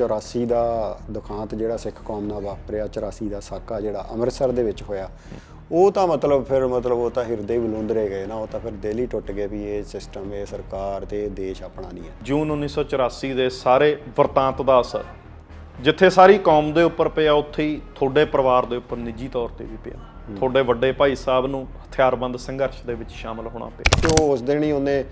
84 ਦਾ ਦੁਖਾਂਤ ਜਿਹੜਾ ਸਿੱਖ ਕੌਮ ਨਾਲ ਵਾਪਰਿਆ 84 ਦਾ ਸਾਕਾ ਜਿਹੜਾ ਅੰਮ੍ਰਿਤਸਰ ਦੇ ਵਿੱਚ ਹੋਇਆ ਉਹ ਤਾਂ ਮਤਲਬ ਫਿਰ ਮਤਲਬ ਉਹ ਤਾਂ ਹਿਰਦੇ ਬਲੁੰਦਰੇ ਗਏ ਨਾ ਉਹ ਤਾਂ ਫਿਰ ਦਿਲ ਹੀ ਟੁੱਟ ਗਏ ਵੀ ਇਹ ਸਿਸਟਮ ਇਹ ਸਰਕਾਰ ਤੇ ਇਹ ਦੇਸ਼ ਆਪਣਾ ਨਹੀਂ ਹੈ। ਜੂਨ 1984 ਦੇ ਸਾਰੇ ਵਰਤਾਂਤ ਦਾ ਅਸਰ ਜਿੱਥੇ ਸਾਰੀ ਕੌਮ ਦੇ ਉੱਪਰ ਪਿਆ ਉੱਥੇ ਹੀ ਤੁਹਾਡੇ ਪਰਿਵਾਰ ਦੇ ਉੱਪਰ ਨਿੱਜੀ ਤੌਰ ਤੇ ਵੀ ਪਿਆ। ਤੁਹਾਡੇ ਵੱਡੇ ਭਾਈ ਸਾਹਿਬ ਨੂੰ ਹਥਿਆਰਬੰਦ ਸੰਘਰਸ਼ ਦੇ ਵਿੱਚ ਸ਼ਾਮਲ ਹੋਣਾ ਪਿਆ। ਤੇ ਉਹ ਉਸ ਦਿਨ ਹੀ ਉਹਨੇ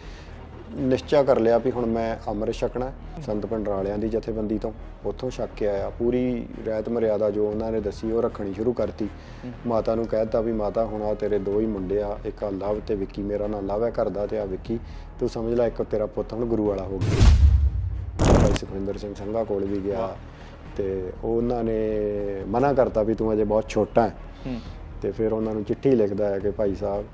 ਨਿਸ਼ਚਾ ਕਰ ਲਿਆ ਵੀ ਹੁਣ ਮੈਂ ਅੰਮ੍ਰਿਤ ਛਕਣਾ। ਸੰਤ ਪੰਡਰਾਲਿਆਂ ਦੀ ਜਥੇਬੰਦੀ ਤੋਂ। ਉੱਥੋਂ ਛਕ ਕੇ ਆਇਆ। ਪੂਰੀ ਰਹਿਤ ਮਰਿਆਦਾ ਜੋ ਉਹਨਾਂ ਨੇ ਦੱਸੀ ਉਹ ਰੱਖਣੀ ਸ਼ੁਰੂ ਕਰਤੀ। ਮਾਤਾ ਨੂੰ ਕਹਿਤਾ ਵੀ ਮਾਤਾ ਹੁਣ ਆ ਤੇਰੇ ਦੋ ਹੀ ਮੁੰਡੇ ਆ। ਇੱਕ ਆ ਲਵ ਤੇ ਵਿੱਕੀ। ਮੇਰਾ ਨਾਂ ਲਵ ਹੈ ਘਰ ਦਾ ਤੇ ਆ ਵਿੱਕੀ। ਤੂੰ ਸਮਝ ਲੈ ਇੱਕ ਤੇਰਾ ਪੁੱਤ ਹੁਣ ਗੁਰੂ ਵਾਲਾ ਹੋ ਗਿਆ। ਭਾਈ ਸੁਖਵਿੰਦਰ ਸਿੰਘ ਸੰਘਾ ਕੋਲ ਵੀ ਗਿਆ ਤੇ ਉਹਨਾਂ ਨੇ ਮਨਾ ਕਰਤਾ ਵੀ ਤੂੰ ਅਜੇ ਬਹੁਤ ਛੋਟਾ ਹੈ। ਤੇ ਫਿਰ ਉਹਨਾਂ ਨੂੰ ਚਿੱਠੀ ਲਿਖਦਾ ਹੈ ਕਿ ਭਾਈ ਸਾਹਿਬ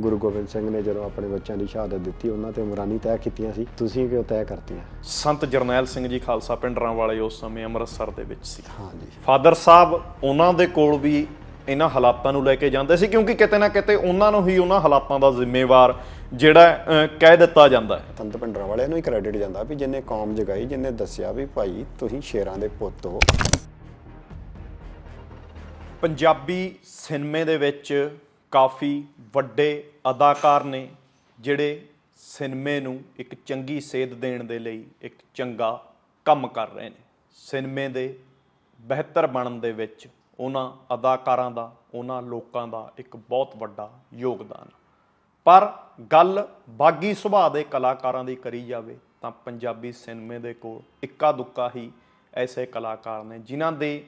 ਗੁਰੂ ਗੋਬਿੰਦ ਸਿੰਘ ਨੇ ਜਦੋਂ ਆਪਣੇ ਬੱਚਿਆਂ ਦੀ ਸ਼ਹਾਦਤ ਦਿੱਤੀ ਉਹਨਾਂ ਤੇ ਉਮਰਾਨੀ ਤੈਅ ਕੀਤੀਆਂ ਸੀ। ਤੁਸੀਂ ਕਿਉਂ ਤੈਅ ਕਰਤੀਆਂ? ਸੰਤ ਜਰਨੈਲ ਸਿੰਘ ਜੀ ਖਾਲਸਾ ਪਿੰਡਰਾਂ ਵਾਲੇ ਉਸ ਸਮੇਂ ਅੰਮ੍ਰਿਤਸਰ ਦੇ ਵਿੱਚ ਸੀ। ਹਾਂਜੀ ਫਾਦਰ ਸਾਹਿਬ ਉਹਨਾਂ ਦੇ ਕੋਲ ਵੀ ਇਹਨਾਂ ਹਾਲਾਤਾਂ ਨੂੰ ਲੈ ਕੇ ਜਾਂਦੇ ਸੀ ਕਿਉਂਕਿ ਕਿਤੇ ਨਾ ਕਿਤੇ ਉਹਨਾਂ ਨੂੰ ਹੀ ਉਹਨਾਂ ਹਾਲਾਤਾਂ ਦਾ ਜ਼ਿੰਮੇਵਾਰ ਜਿਹੜਾ ਕਹਿ ਦਿੱਤਾ ਜਾਂਦਾ ਹੈ। ਸੰਤ ਭਿੰਡਰਾਂ ਵਾਲਿਆਂ ਨੂੰ ਹੀ ਕ੍ਰੈਡਿਟ ਜਾਂਦਾ ਵੀ ਜਿੰਨੇ ਕੌਮ ਜਗਾਈ ਜਿੰਨੇ ਦੱਸਿਆ ਵੀ ਭਾਈ ਤੁਸੀਂ ਸ਼ੇਰਾਂ ਦੇ ਪੁੱਤ ਹੋ। ਪੰਜਾਬੀ ਸਿਨੇਮੇ ਦੇ ਵਿੱਚ ਕਾਫੀ ਵੱਡੇ ਅਦਾਕਾਰ ਨੇ ਜਿਹੜੇ ਸਿਨੇਮੇ ਨੂੰ ਇੱਕ ਚੰਗੀ ਸੇਧ ਦੇਣ ਦੇ ਲਈ ਇੱਕ ਚੰਗਾ ਕੰਮ ਕਰ ਰਹੇ ਨੇ। ਸਿਨੇਮੇ ਦੇ ਬਿਹਤਰ ਬਣਨ ਦੇ ਵਿੱਚ ਉਹਨਾਂ ਅਦਾਕਾਰਾਂ ਦਾ, ਉਹਨਾਂ ਲੋਕਾਂ ਦਾ ਇੱਕ ਬਹੁਤ ਵੱਡਾ ਯੋਗਦਾਨ। ਪਰ ਗੱਲ ਬਾਗੀ ਸੁਭਾਅ ਦੇ ਕਲਾਕਾਰਾਂ ਦੀ ਕਰੀ ਜਾਵੇ ਤਾਂ ਪੰਜਾਬੀ ਸਿਨੇਮੇ ਦੇ ਕੋਲ ਇੱਕਾ ਦੁੱਕਾ ਹੀ ਐਸੇ ਕਲਾਕਾਰ ਨੇ ਜਿਨ੍ਹਾਂ ਦੇ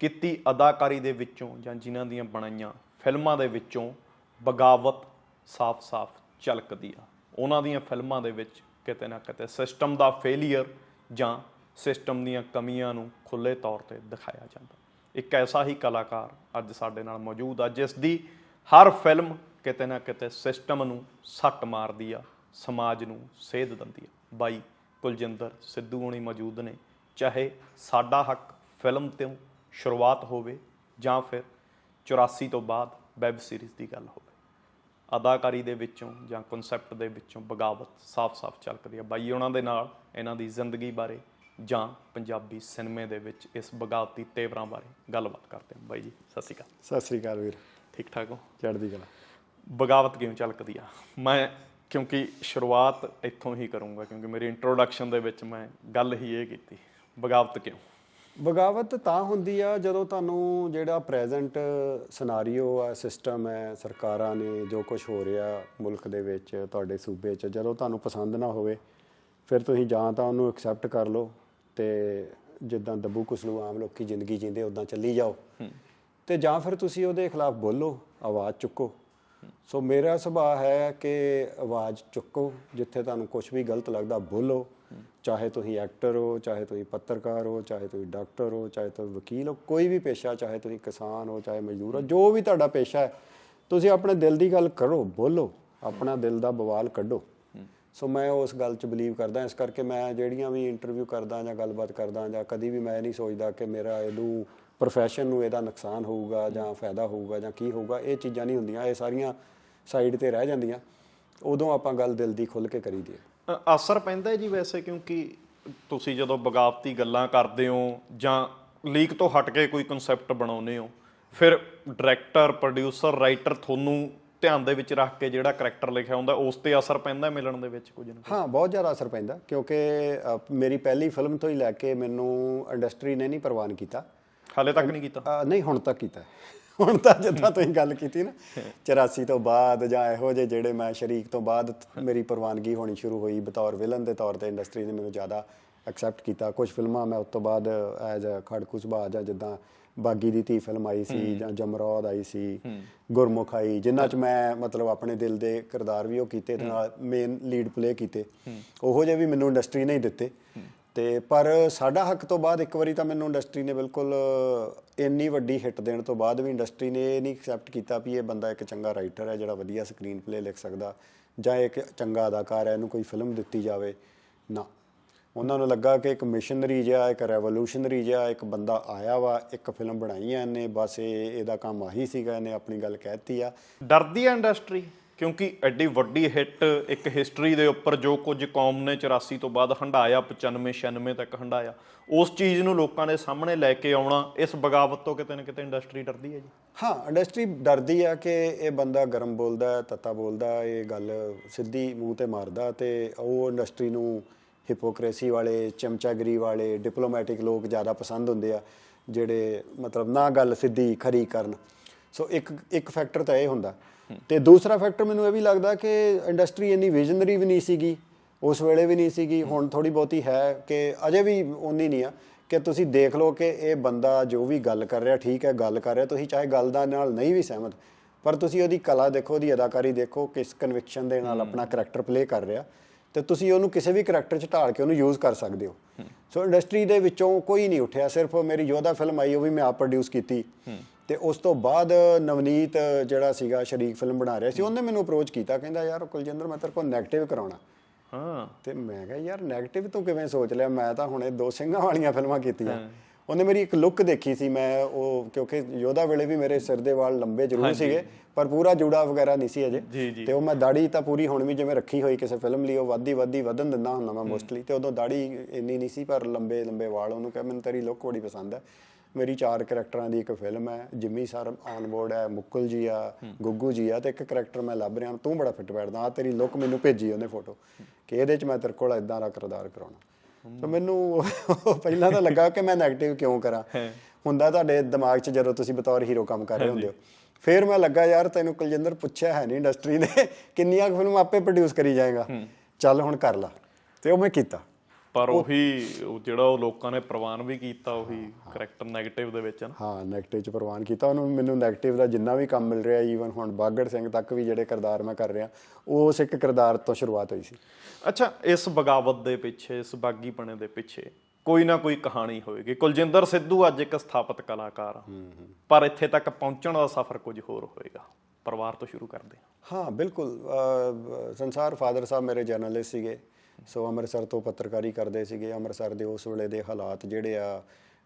ਕੀਤੀ ਅਦਾਕਾਰੀ ਦੇ ਵਿੱਚੋਂ ਜਾਂ ਜਿਨ੍ਹਾਂ ਦੀਆਂ ਬਣਾਈਆਂ ਫਿਲਮਾਂ ਦੇ ਵਿੱਚੋਂ ਬਗਾਵਤ ਸਾਫ਼-ਸਾਫ਼ ਝਲਕਦੀ ਆ। ਉਹਨਾਂ ਦੀਆਂ ਫਿਲਮਾਂ ਦੇ ਵਿੱਚ ਕਿਤੇ ਨਾ ਕਿਤੇ ਸਿਸਟਮ ਦਾ ਫੇਲਿਅਰ ਜਾਂ ਸਿਸਟਮ ਦੀਆਂ ਕਮੀਆਂ ਨੂੰ ਖੁੱਲੇ ਤੌਰ ਤੇ ਦਿਖਾਇਆ ਜਾਂਦਾ। ਇੱਕ ਐਸਾ ਹੀ ਕਲਾਕਾਰ ਅੱਜ ਸਾਡੇ ਨਾਲ ਮੌਜੂਦ ਆ, ਜਿਸ ਦੀ ਹਰ ਫਿਲਮ ਕਿਤੇ ਨਾ ਕਿਤੇ ਸਿਸਟਮ ਨੂੰ ਸੱਟ ਮਾਰਦੀ ਆ, ਸਮਾਜ ਨੂੰ ਸੇਧ ਦਿੰਦੀ ਆ। ਬਾਈ ਕੁਲਜਿੰਦਰ ਸਿੱਧੂ ਹੋਣੀ ਮੌਜੂਦ ਨੇ, ਚਾਹੇ ਸਾਡਾ ਹੱਕ ਫਿਲਮ ਤੋਂ ਸ਼ੁਰੂਆਤ ਹੋਵੇ ਜਾਂ ਫਿਰ 84 ਤੋਂ ਬਾਅਦ ਵੈਬ ਸੀਰੀਜ਼ ਦੀ ਗੱਲ ਹੋਵੇ। ਅਦਾਕਾਰੀ ਦੇ ਵਿੱਚੋਂ ਜਾਂ ਕਨਸੈਪਟ ਦੇ ਵਿੱਚੋਂ ਬਗਾਵਤ ਸਾਫ਼-ਸਾਫ਼ ਝਲਕਦੀ ਆ ਬਾਈ ਉਹਨਾਂ ਦੇ ਨਾਲ ਇਹਨਾਂ ਦੀ ਜ਼ਿੰਦਗੀ ਬਾਰੇ ਜਾਂ ਪੰਜਾਬੀ ਸਿਨੇਮੇ ਦੇ ਵਿੱਚ ਇਸ ਬਗਾਵਤੀ ਤੇਵਰਾਂ ਬਾਰੇ ਗੱਲਬਾਤ ਕਰਦੇ ਹਾਂ। ਬਾਈ ਜੀ ਸਤਿ ਸ਼੍ਰੀ ਅਕਾਲ। ਸਤਿ ਸ੍ਰੀ ਅਕਾਲ ਵੀਰ। ਠੀਕ ਠਾਕ ਹੋ? ਚੜ੍ਹਦੀ ਕਲਾ। ਬਗਾਵਤ ਕਿਉਂ ਝਲਕਦੀ ਆ? ਮੈਂ ਕਿਉਂਕਿ ਸ਼ੁਰੂਆਤ ਇੱਥੋਂ ਹੀ ਕਰੂੰਗਾ ਕਿਉਂਕਿ ਮੇਰੀ ਇੰਟਰੋਡਕਸ਼ਨ ਦੇ ਵਿੱਚ ਮੈਂ ਗੱਲ ਹੀ ਇਹ ਕੀਤੀ। ਬਗਾਵਤ ਕਿਉਂ? ਬਗਾਵਤ ਤਾਂ ਹੁੰਦੀ ਆ ਜਦੋਂ ਤੁਹਾਨੂੰ ਜਿਹੜਾ ਪ੍ਰੈਜ਼ੈਂਟ ਸਿਨਾਰੀਓ ਆ ਸਿਸਟਮ ਹੈ ਸਰਕਾਰਾਂ ਨੇ ਜੋ ਕੁਝ ਹੋ ਰਿਹਾ ਮੁਲਕ ਦੇ ਵਿੱਚ ਤੁਹਾਡੇ ਸੂਬੇ 'ਚ ਜਦੋਂ ਤੁਹਾਨੂੰ ਪਸੰਦ ਨਾ ਹੋਵੇ ਫਿਰ ਤੁਸੀਂ ਜਾਂ ਤਾਂ ਉਹਨੂੰ ਐਕਸੈਪਟ ਕਰ ਲਓ ਤੇ ਜਿੱਦਾਂ ਦੱਬੂ ਕੁਸਲੂ ਆਮ ਲੋਕੀ ਜ਼ਿੰਦਗੀ ਜੀਂਦੇ ਉਦਾਂ ਚੱਲੀ ਜਾਓ। ਤੇ ਜਾਂ ਫਿਰ ਤੁਸੀਂ ਉਹਦੇ ਖਿਲਾਫ ਬੋਲੋ ਆਵਾਜ਼ ਚੁੱਕੋ। ਸੋ ਮੇਰਾ ਸੁਭਾਅ ਹੈ ਕਿ ਆਵਾਜ਼ ਚੁੱਕੋ ਜਿੱਥੇ ਤੁਹਾਨੂੰ ਕੁਝ ਵੀ ਗਲਤ ਲੱਗਦਾ ਬੋਲੋ। ਚਾਹੇ ਤੁਸੀਂ ਐਕਟਰ ਹੋ, ਚਾਹੇ ਤੁਸੀਂ ਪੱਤਰਕਾਰ ਹੋ, ਚਾਹੇ ਤੁਸੀਂ ਡਾਕਟਰ ਹੋ, ਚਾਹੇ ਤੁਸੀਂ ਵਕੀਲ ਹੋ, ਕੋਈ ਵੀ ਪੇਸ਼ਾ, ਚਾਹੇ ਤੁਸੀਂ ਕਿਸਾਨ ਹੋ, ਚਾਹੇ ਮਜ਼ਦੂਰ ਹੋ, ਜੋ ਵੀ ਤੁਹਾਡਾ ਪੇਸ਼ਾ ਹੈ, ਤੁਸੀਂ ਆਪਣੇ ਦਿਲ ਦੀ ਗੱਲ ਕਰੋ, ਬੋਲੋ, ਆਪਣਾ ਦਿਲ ਦਾ ਬਵਾਲ ਕੱਢੋ। ਸੋ ਮੈਂ ਉਸ ਗੱਲ 'ਚ ਬਲੀਵ ਕਰਦਾ, ਇਸ ਕਰਕੇ ਮੈਂ ਜਿਹੜੀਆਂ ਵੀ ਇੰਟਰਵਿਊ ਕਰਦਾ ਜਾਂ ਗੱਲਬਾਤ ਕਰਦਾ ਜਾਂ ਕਦੀ ਵੀ ਮੈਂ ਨਹੀਂ ਸੋਚਦਾ ਕਿ ਮੇਰਾ ਇਹਨੂੰ ਪ੍ਰੋਫੈਸ਼ਨ ਨੂੰ ਇਹਦਾ ਨੁਕਸਾਨ ਹੋਊਗਾ ਜਾਂ ਫਾਇਦਾ ਹੋਊਗਾ ਜਾਂ ਕੀ ਹੋਊਗਾ, ਇਹ ਚੀਜ਼ਾਂ ਨਹੀਂ ਹੁੰਦੀਆਂ, ਇਹ ਸਾਰੀਆਂ ਸਾਈਡ ਤੇ ਰਹਿ ਜਾਂਦੀਆਂ। ਉਦੋਂ ਆਪਾਂ ਗੱਲ ਦਿਲ ਦੀ ਖੁੱਲ ਕੇ ਕਰੀਦੀ ਹੈ। ਅਸਰ ਪੈਂਦਾ ਹੈ ਜੀ ਵੈਸੇ ਕਿਉਂਕਿ ਤੁਸੀਂ ਜਦੋਂ ਬਗਾਵਤੀ ਗੱਲਾਂ ਕਰਦੇ ਹੋ ਜਾਂ ਲੀਕ ਤੋਂ ਹਟ ਕੇ ਕੋਈ ਕਨਸੈਪਟ ਬਣਾਉਂਦੇ ਹੋ ਫਿਰ ਡਾਇਰੈਕਟਰ ਪ੍ਰੋਡਿਊਸਰ ਰਾਈਟਰ ਤੁਹਾਨੂੰ ਧਿਆਨ ਦੇ ਵਿੱਚ ਰੱਖ ਕੇ ਜਿਹੜਾ ਕਰੈਕਟਰ ਲਿਖਿਆ ਹੁੰਦਾ ਉਸ ਤੇ ਅਸਰ ਪੈਂਦਾ ਮਿਲਣ ਦੇ ਵਿੱਚ ਕੁਝ ਨਾ ਹਾਂ ਬਹੁਤ ਜ਼ਿਆਦਾ ਅਸਰ ਪੈਂਦਾ ਕਿਉਂਕਿ ਮੇਰੀ ਪਹਿਲੀ ਫਿਲਮ ਤੋਂ ਹੀ ਲੈ ਕੇ ਮੈਨੂੰ ਇੰਡਸਟਰੀ ਨੇ ਨਹੀਂ ਪ੍ਰਵਾਨ ਕੀਤਾ। ਹਾਲੇ ਤੱਕ ਨਹੀਂ ਕੀਤਾ? ਨਹੀਂ ਹੁਣ ਤੱਕ ਕੀਤਾ। ਹੁਣ ਤਾਂ ਜਿੱਦਾਂ ਤੁਸੀਂ ਗੱਲ ਕੀਤੀ ਨਾ 84 ਤੋਂ ਬਾਅਦ ਜਾਂ ਇਹੋ ਜਿਹੇ ਜਿਹੜੇ ਮੈਂ ਸ਼ਰੀਕ ਤੋਂ ਬਾਅਦ ਮੇਰੀ ਪ੍ਰਵਾਨਗੀ ਹੋਣੀ ਸ਼ੁਰੂ ਹੋਈ ਬਤੌਰ ਵਿਲਨ ਦੇ ਤੌਰ ਤੇ ਇੰਡਸਟਰੀ ਨੇ ਮੈਨੂੰ ਜ਼ਿਆਦਾ ਐਕਸੈਪਟ ਕੀਤਾ। ਕੁਝ ਫਿਲਮਾਂ ਮੈਂ ਉਸ ਤੋਂ ਬਾਅਦ ਐਜ਼ ਅ ਖੜਕੂ ਸੁਭਾਅ ਜਾਂ ਜਿੱਦਾਂ ਬਾਗੀ ਦੀ ਧੀ ਫਿਲਮ ਆਈ ਸੀ ਜਾਂ ਜਮਰੌਦ ਆਈ ਸੀ ਗੁਰਮੁਖ ਆਈ ਜਿਨ੍ਹਾਂ ਚ ਮੈਂ ਮਤਲਬ ਆਪਣੇ ਦਿਲ ਦੇ ਕਿਰਦਾਰ ਵੀ ਉਹ ਕੀਤੇ ਤੇ ਨਾਲ ਮੇਨ ਲੀਡ ਪਲੇ ਕੀਤੇ। ਉਹੋ ਜਿਹੇ ਵੀ ਮੈਨੂੰ ਇੰਡਸਟਰੀ ਨੇ ਹੀ ਦਿੱਤੇ। ਤੇ ਪਰ ਸਾਡਾ ਹੱਕ ਤੋਂ ਬਾਅਦ ਇੱਕ ਵਾਰੀ ਤਾਂ ਮੈਨੂੰ ਇੰਡਸਟਰੀ ਨੇ ਬਿਲਕੁਲ ਇੰਨੀ ਵੱਡੀ ਹਿੱਟ ਦੇਣ ਤੋਂ ਬਾਅਦ ਵੀ ਇੰਡਸਟਰੀ ਨੇ ਇਹ ਨਹੀਂ ਐਕਸੈਪਟ ਕੀਤਾ ਵੀ ਇਹ ਬੰਦਾ ਇੱਕ ਚੰਗਾ ਰਾਈਟਰ ਹੈ ਜਿਹੜਾ ਵਧੀਆ ਸਕਰੀਨ ਪਲੇ ਲਿਖ ਸਕਦਾ ਜਾਂ ਇੱਕ ਚੰਗਾ ਅਦਾਕਾਰ ਹੈ, ਇਹਨੂੰ ਕੋਈ ਫਿਲਮ ਦਿੱਤੀ ਜਾਵੇ, ਨਾ। ਉਹਨਾਂ ਨੂੰ ਲੱਗਾ ਕਿ ਇੱਕ ਮਿਸ਼ਨਰੀ ਜਿਹਾ, ਇੱਕ ਰੈਵੋਲੂਸ਼ਨਰੀ ਜਿਹਾ, ਇੱਕ ਬੰਦਾ ਆਇਆ ਵਾ, ਇੱਕ ਫਿਲਮ ਬਣਾਈ ਆ ਇਹਨੇ, ਬਸ ਇਹ, ਇਹਦਾ ਕੰਮ ਆਹੀ ਸੀਗਾ, ਇਹਨੇ ਆਪਣੀ ਗੱਲ ਕਹਿਤੀ ਆ। ਡਰਦੀ ਆ ਇੰਡਸਟਰੀ ਕਿਉਂਕਿ ਐਡੀ ਵੱਡੀ ਹਿੱਟ ਇੱਕ ਹਿਸਟਰੀ ਦੇ ਉੱਪਰ ਜੋ ਕੁਝ ਕੌਮ ਨੇ 84 ਤੋਂ ਬਾਅਦ ਹੰਡਾਇਆ 95 96 ਤੱਕ ਹੰਡਾਇਆ ਉਸ ਚੀਜ਼ ਨੂੰ ਲੋਕਾਂ ਦੇ ਸਾਹਮਣੇ ਲੈ ਕੇ ਆਉਣਾ ਇਸ ਬਗਾਵਤ ਤੋਂ ਕਿਤੇ ਨਾ ਕਿਤੇ ਇੰਡਸਟਰੀ ਡਰਦੀ ਹੈ ਜੀ। ਹਾਂ ਇੰਡਸਟਰੀ ਡਰਦੀ ਆ ਕਿ ਇਹ ਬੰਦਾ ਗਰਮ ਬੋਲਦਾ ਹੈ, ਤੱਤਾ ਬੋਲਦਾ ਇਹ ਗੱਲ ਸਿੱਧੀ ਮੂੰਹ ਤੇ ਮਾਰਦਾ ਤੇ ਉਹ ਇੰਡਸਟਰੀ ਨੂੰ ਹਿਪੋਕ੍ਰੇਸੀ ਵਾਲੇ ਚਮਚਾਗਰੀ ਵਾਲੇ ਡਿਪਲੋਮੈਟਿਕ ਲੋਕ ਜ਼ਿਆਦਾ ਪਸੰਦ ਹੁੰਦੇ ਆ ਜਿਹੜੇ ਮਤਲਬ ਨਾ ਗੱਲ ਸਿੱਧੀ ਖਰੀ ਕਰਨ। ਸੋ ਇੱਕ ਇੱਕ ਫੈਕਟਰ ਤਾਂ ਇਹ ਹੁੰਦਾ। ਤੇ ਦੂਸਰਾ ਫੈਕਟਰ ਮੈਨੂੰ ਇਹ ਵੀ ਲੱਗਦਾ ਕਿ ਇੰਡਸਟਰੀ ਇੰਨੀ ਵਿਜ਼ਨਰੀ ਵੀ ਨਹੀਂ ਸੀਗੀ ਉਸ ਵੇਲੇ ਵੀ ਨਹੀਂ ਸੀਗੀ ਹੁਣ ਥੋੜੀ ਬਹੁਤੀ ਹੈ ਕਿ ਅਜੇ ਵੀ ਉਨੀ ਨਹੀਂ ਆ ਕਿ ਤੁਸੀਂ ਦੇਖ ਲਓ ਕਿ ਇਹ ਬੰਦਾ ਜੋ ਵੀ ਗੱਲ ਕਰ ਰਿਹਾ ਠੀਕ ਹੈ ਗੱਲ ਕਰ ਰਿਹਾ ਤੁਸੀਂ ਚਾਹੇ ਗੱਲ ਦਾ ਨਾਲ ਨਹੀਂ ਵੀ ਸਹਿਮਤ ਪਰ ਤੁਸੀਂ ਉਹਦੀ ਕਲਾ ਦੇਖੋ ਉਹਦੀ ਅਦਾਕਾਰੀ ਦੇਖੋ ਕਿਸ ਕਨਵਿਕਸ਼ਨ ਦੇ ਨਾਲ ਆਪਣਾ ਕੈਰੈਕਟਰ ਪਲੇ ਕਰ ਰਿਹਾ ਤੇ ਤੁਸੀਂ ਉਹਨੂੰ ਕਿਸੇ ਵੀ ਕੈਰੈਕਟਰ 'ਚ ਢਾਲ ਕੇ ਉਹਨੂੰ ਯੂਜ਼ ਕਰ ਸਕਦੇ ਹੋ। ਸੋ ਇੰਡਸਟਰੀ ਦੇ ਵਿੱਚੋਂ ਕੋਈ ਨਹੀਂ ਉੱਠਿਆ ਸਿਰਫ ਮੇਰੀ ਯੋਧਾ ਫਿਲਮ ਆਈ ਉਹ ਵੀ ਮੈਂ ਆਪ ਪ੍ਰੋਡਿਊਸ ਕੀਤੀ। ਤੇ ਉਸ ਤੋਂ ਬਾਅਦ ਨਵਨੀਤ ਜਿਹੜਾ ਸੀਗਾ ਸ਼ਰੀਕ ਫਿਲਮ ਬਣਾ ਰਿਹਾ ਸੀ ਉਹਨੇ ਮੈਨੂੰ ਅਪਰੋਚ ਕੀਤਾ ਕਹਿੰਦਾ ਯਾਰ ਕੁਲਜਿੰਦਰ ਮੈਂ ਤੇਰੇ ਕੋਲ ਨੈਗੇਟਿਵ ਕਰਾਉਣਾ। ਹਾਂ। ਤੇ ਮੈਂ ਕਿਹਾ ਯਾਰ 네ਗੇਟਿਵ ਤੂੰ ਕਿਵੇਂ ਸੋਚ ਲਿਆ? ਮੈਂ ਤਾਂ ਹੁਣੇ ਦੋ ਸਿੰਘਾਂ ਵਾਲੀਆਂ ਫਿਲਮਾਂ ਕੀਤੀਆਂ। ਉਹਨੇ ਮੇਰੀ ਇੱਕ ਲੁੱਕ ਦੇਖੀ ਸੀ ਮੈਂ ਉਹ ਕਿਉਂਕਿ ਯੋਧਾ ਵੇਲੇ ਵੀ ਮੇਰੇ ਸਿਰ ਦੇ ਵਾਲ ਲੰਬੇ ਜ਼ਰੂਰ ਸੀਗੇ ਪਰ ਪੂਰਾ ਜੂੜਾ ਵਗੈਰਾ ਨਹੀਂ ਸੀ ਅਜੇ। ਤੇ ਉਹ ਮੈਂ ਦਾੜੀ ਤਾਂ ਪੂਰੀ ਹੁਣ ਵੀ ਜਿਵੇਂ ਰੱਖੀ ਹੋਈ ਕਿਸੇ ਫਿਲਮ ਲਈ ਉਹ ਵੱਧਦੀ ਵੱਧਦੀ ਵਧਣ ਦਿੰਦਾ ਹੁੰਦਾ ਮੈਂ ਮੋਸਟਲੀ ਤੇ ਉਦੋਂ ਦਾੜੀ ਇੰਨੀ ਨਹੀਂ ਸੀ ਪਰ ਲੰਬੇ ਲੰਬੇ ਵਾਲ ਉਹਨੂੰ ਕਿਹਾ ਮੈਨੂੰ ਤੇਰੀ ਲੁੱਕ ਬੜੀ ਪਸੰਦ ਹੈ। ਮੇਰੀ ਚਾਰ ਕਰੈਕਟਰਾਂ ਦੀ ਇੱਕ ਫਿਲਮ ਹੈ ਜਿੰਮੀ ਸਰ ਔਨ ਬੋਰਡ ਹੈ ਮੁਕੁਲ ਜੀ ਆ ਗੁੱਗੂ ਜੀ ਆ ਤੇ ਇੱਕ ਕਰੈਕਟਰ ਮੈਂ ਲੱਭ ਰਿਹਾ ਤੂੰ ਬੜਾ ਫਿੱਟ ਬੈਠਦਾ ਆ ਤੇਰੀ ਲੁੱਕ ਮੈਨੂੰ ਭੇਜੀ ਉਹਨੇ ਫੋਟੋ ਕਿ ਇਹਦੇ ਚ ਮੈਂ ਤੇਰੇ ਕੋਲ ਇਦਾਂ ਦਾ ਕਿਰਦਾਰ ਕਰਾਉਣਾ। ਤਾਂ ਮੈਨੂੰ ਪਹਿਲਾਂ ਤਾਂ ਲੱਗਾ ਕਿ ਮੈਂ 네ਗੇਟਿਵ ਕਿਉਂ ਕਰਾਂ? ਹੁੰਦਾ ਤੁਹਾਡੇ ਦਿਮਾਗ 'ਚ ਜਦੋਂ ਤੁਸੀਂ ਬਤੌਰ ਹੀਰੋ ਕੰਮ ਕਰ ਰਹੇ ਹੁੰਦੇ ਹੋ। ਫਿਰ ਮੈਂ ਲੱਗਾ ਯਾਰ ਤੈਨੂੰ ਕੁਲਜਿੰਦਰ ਪੁੱਛਿਆ ਹੈ ਨਹੀਂ ਇੰਡਸਟਰੀ ਨੇ ਕਿੰਨੀਆਂ ਫਿਲਮ ਆਪੇ ਪ੍ਰੋਡਿਊਸ ਕਰੀ ਜਾਏਗਾ। ਚੱਲ ਹੁਣ ਕਰ ਲਾ। ਤੇ ਉਹ ਮੈਂ ਕੀਤਾ। ਪਰ ਉਹੀ ਜਿਹੜਾ ਉਹ ਲੋਕਾਂ ਨੇ ਪ੍ਰਵਾਨ ਵੀ ਕੀਤਾ ਉਹੀ ਕਰੈਕਟਰ 네ਗੇਟਿਵ ਦੇ ਵਿੱਚ ਨਾ। ਹਾਂ 네ਗੇਟਿਵ ਚ ਪ੍ਰਵਾਨ ਕੀਤਾ। ਉਹਨੂੰ ਮੈਨੂੰ 네ਗੇਟਿਵ ਦਾ ਜਿੰਨਾ ਵੀ ਕੰਮ ਮਿਲ ਰਿਹਾ ਈਵਨ ਹੁਣ ਬਾਗੜ ਸਿੰਘ ਤੱਕ ਵੀ ਜਿਹੜੇ ਕਿਰਦਾਰ ਮੈਂ ਕਰ ਰਿਹਾ ਉਸ ਇੱਕ ਕਿਰਦਾਰ ਤੋਂ ਸ਼ੁਰੂਆਤ ਹੋਈ ਸੀ। ਅੱਛਾ ਇਸ ਬਗਾਵਤ ਦੇ ਪਿੱਛੇ ਇਸ ਬਾਗੀ ਬਣੇ ਦੇ ਪਿੱਛੇ ਕੋਈ ਨਾ ਕੋਈ ਕਹਾਣੀ ਹੋਵੇਗੀ ਕੁਲਜਿੰਦਰ ਸਿੱਧੂ ਅੱਜ ਇੱਕ ਸਥਾਪਿਤ ਕਲਾਕਾਰ ਆ। ਪਰ ਇੱਥੇ ਤੱਕ ਪਹੁੰਚਣ ਦਾ ਸਫ਼ਰ ਕੁਝ ਹੋਰ ਹੋਵੇਗਾ ਪਰਿਵਾਰ ਤੋਂ ਸ਼ੁਰੂ ਕਰਦੇ ਹਾਂ। ਬਿਲਕੁਲ। ਸੰਸਾਰ ਫਾਦਰ ਸਾਹਿਬ ਮੇਰੇ ਜਰਨਲਿਸਟ ਸੀਗੇ। ਸੋ ਅੰਮ੍ਰਿਤਸਰ ਤੋਂ ਪੱਤਰਕਾਰੀ ਕਰਦੇ ਸੀਗੇ। ਅੰਮ੍ਰਿਤਸਰ ਦੇ ਉਸ ਵੇਲੇ ਦੇ ਹਾਲਾਤ ਜਿਹੜੇ ਆ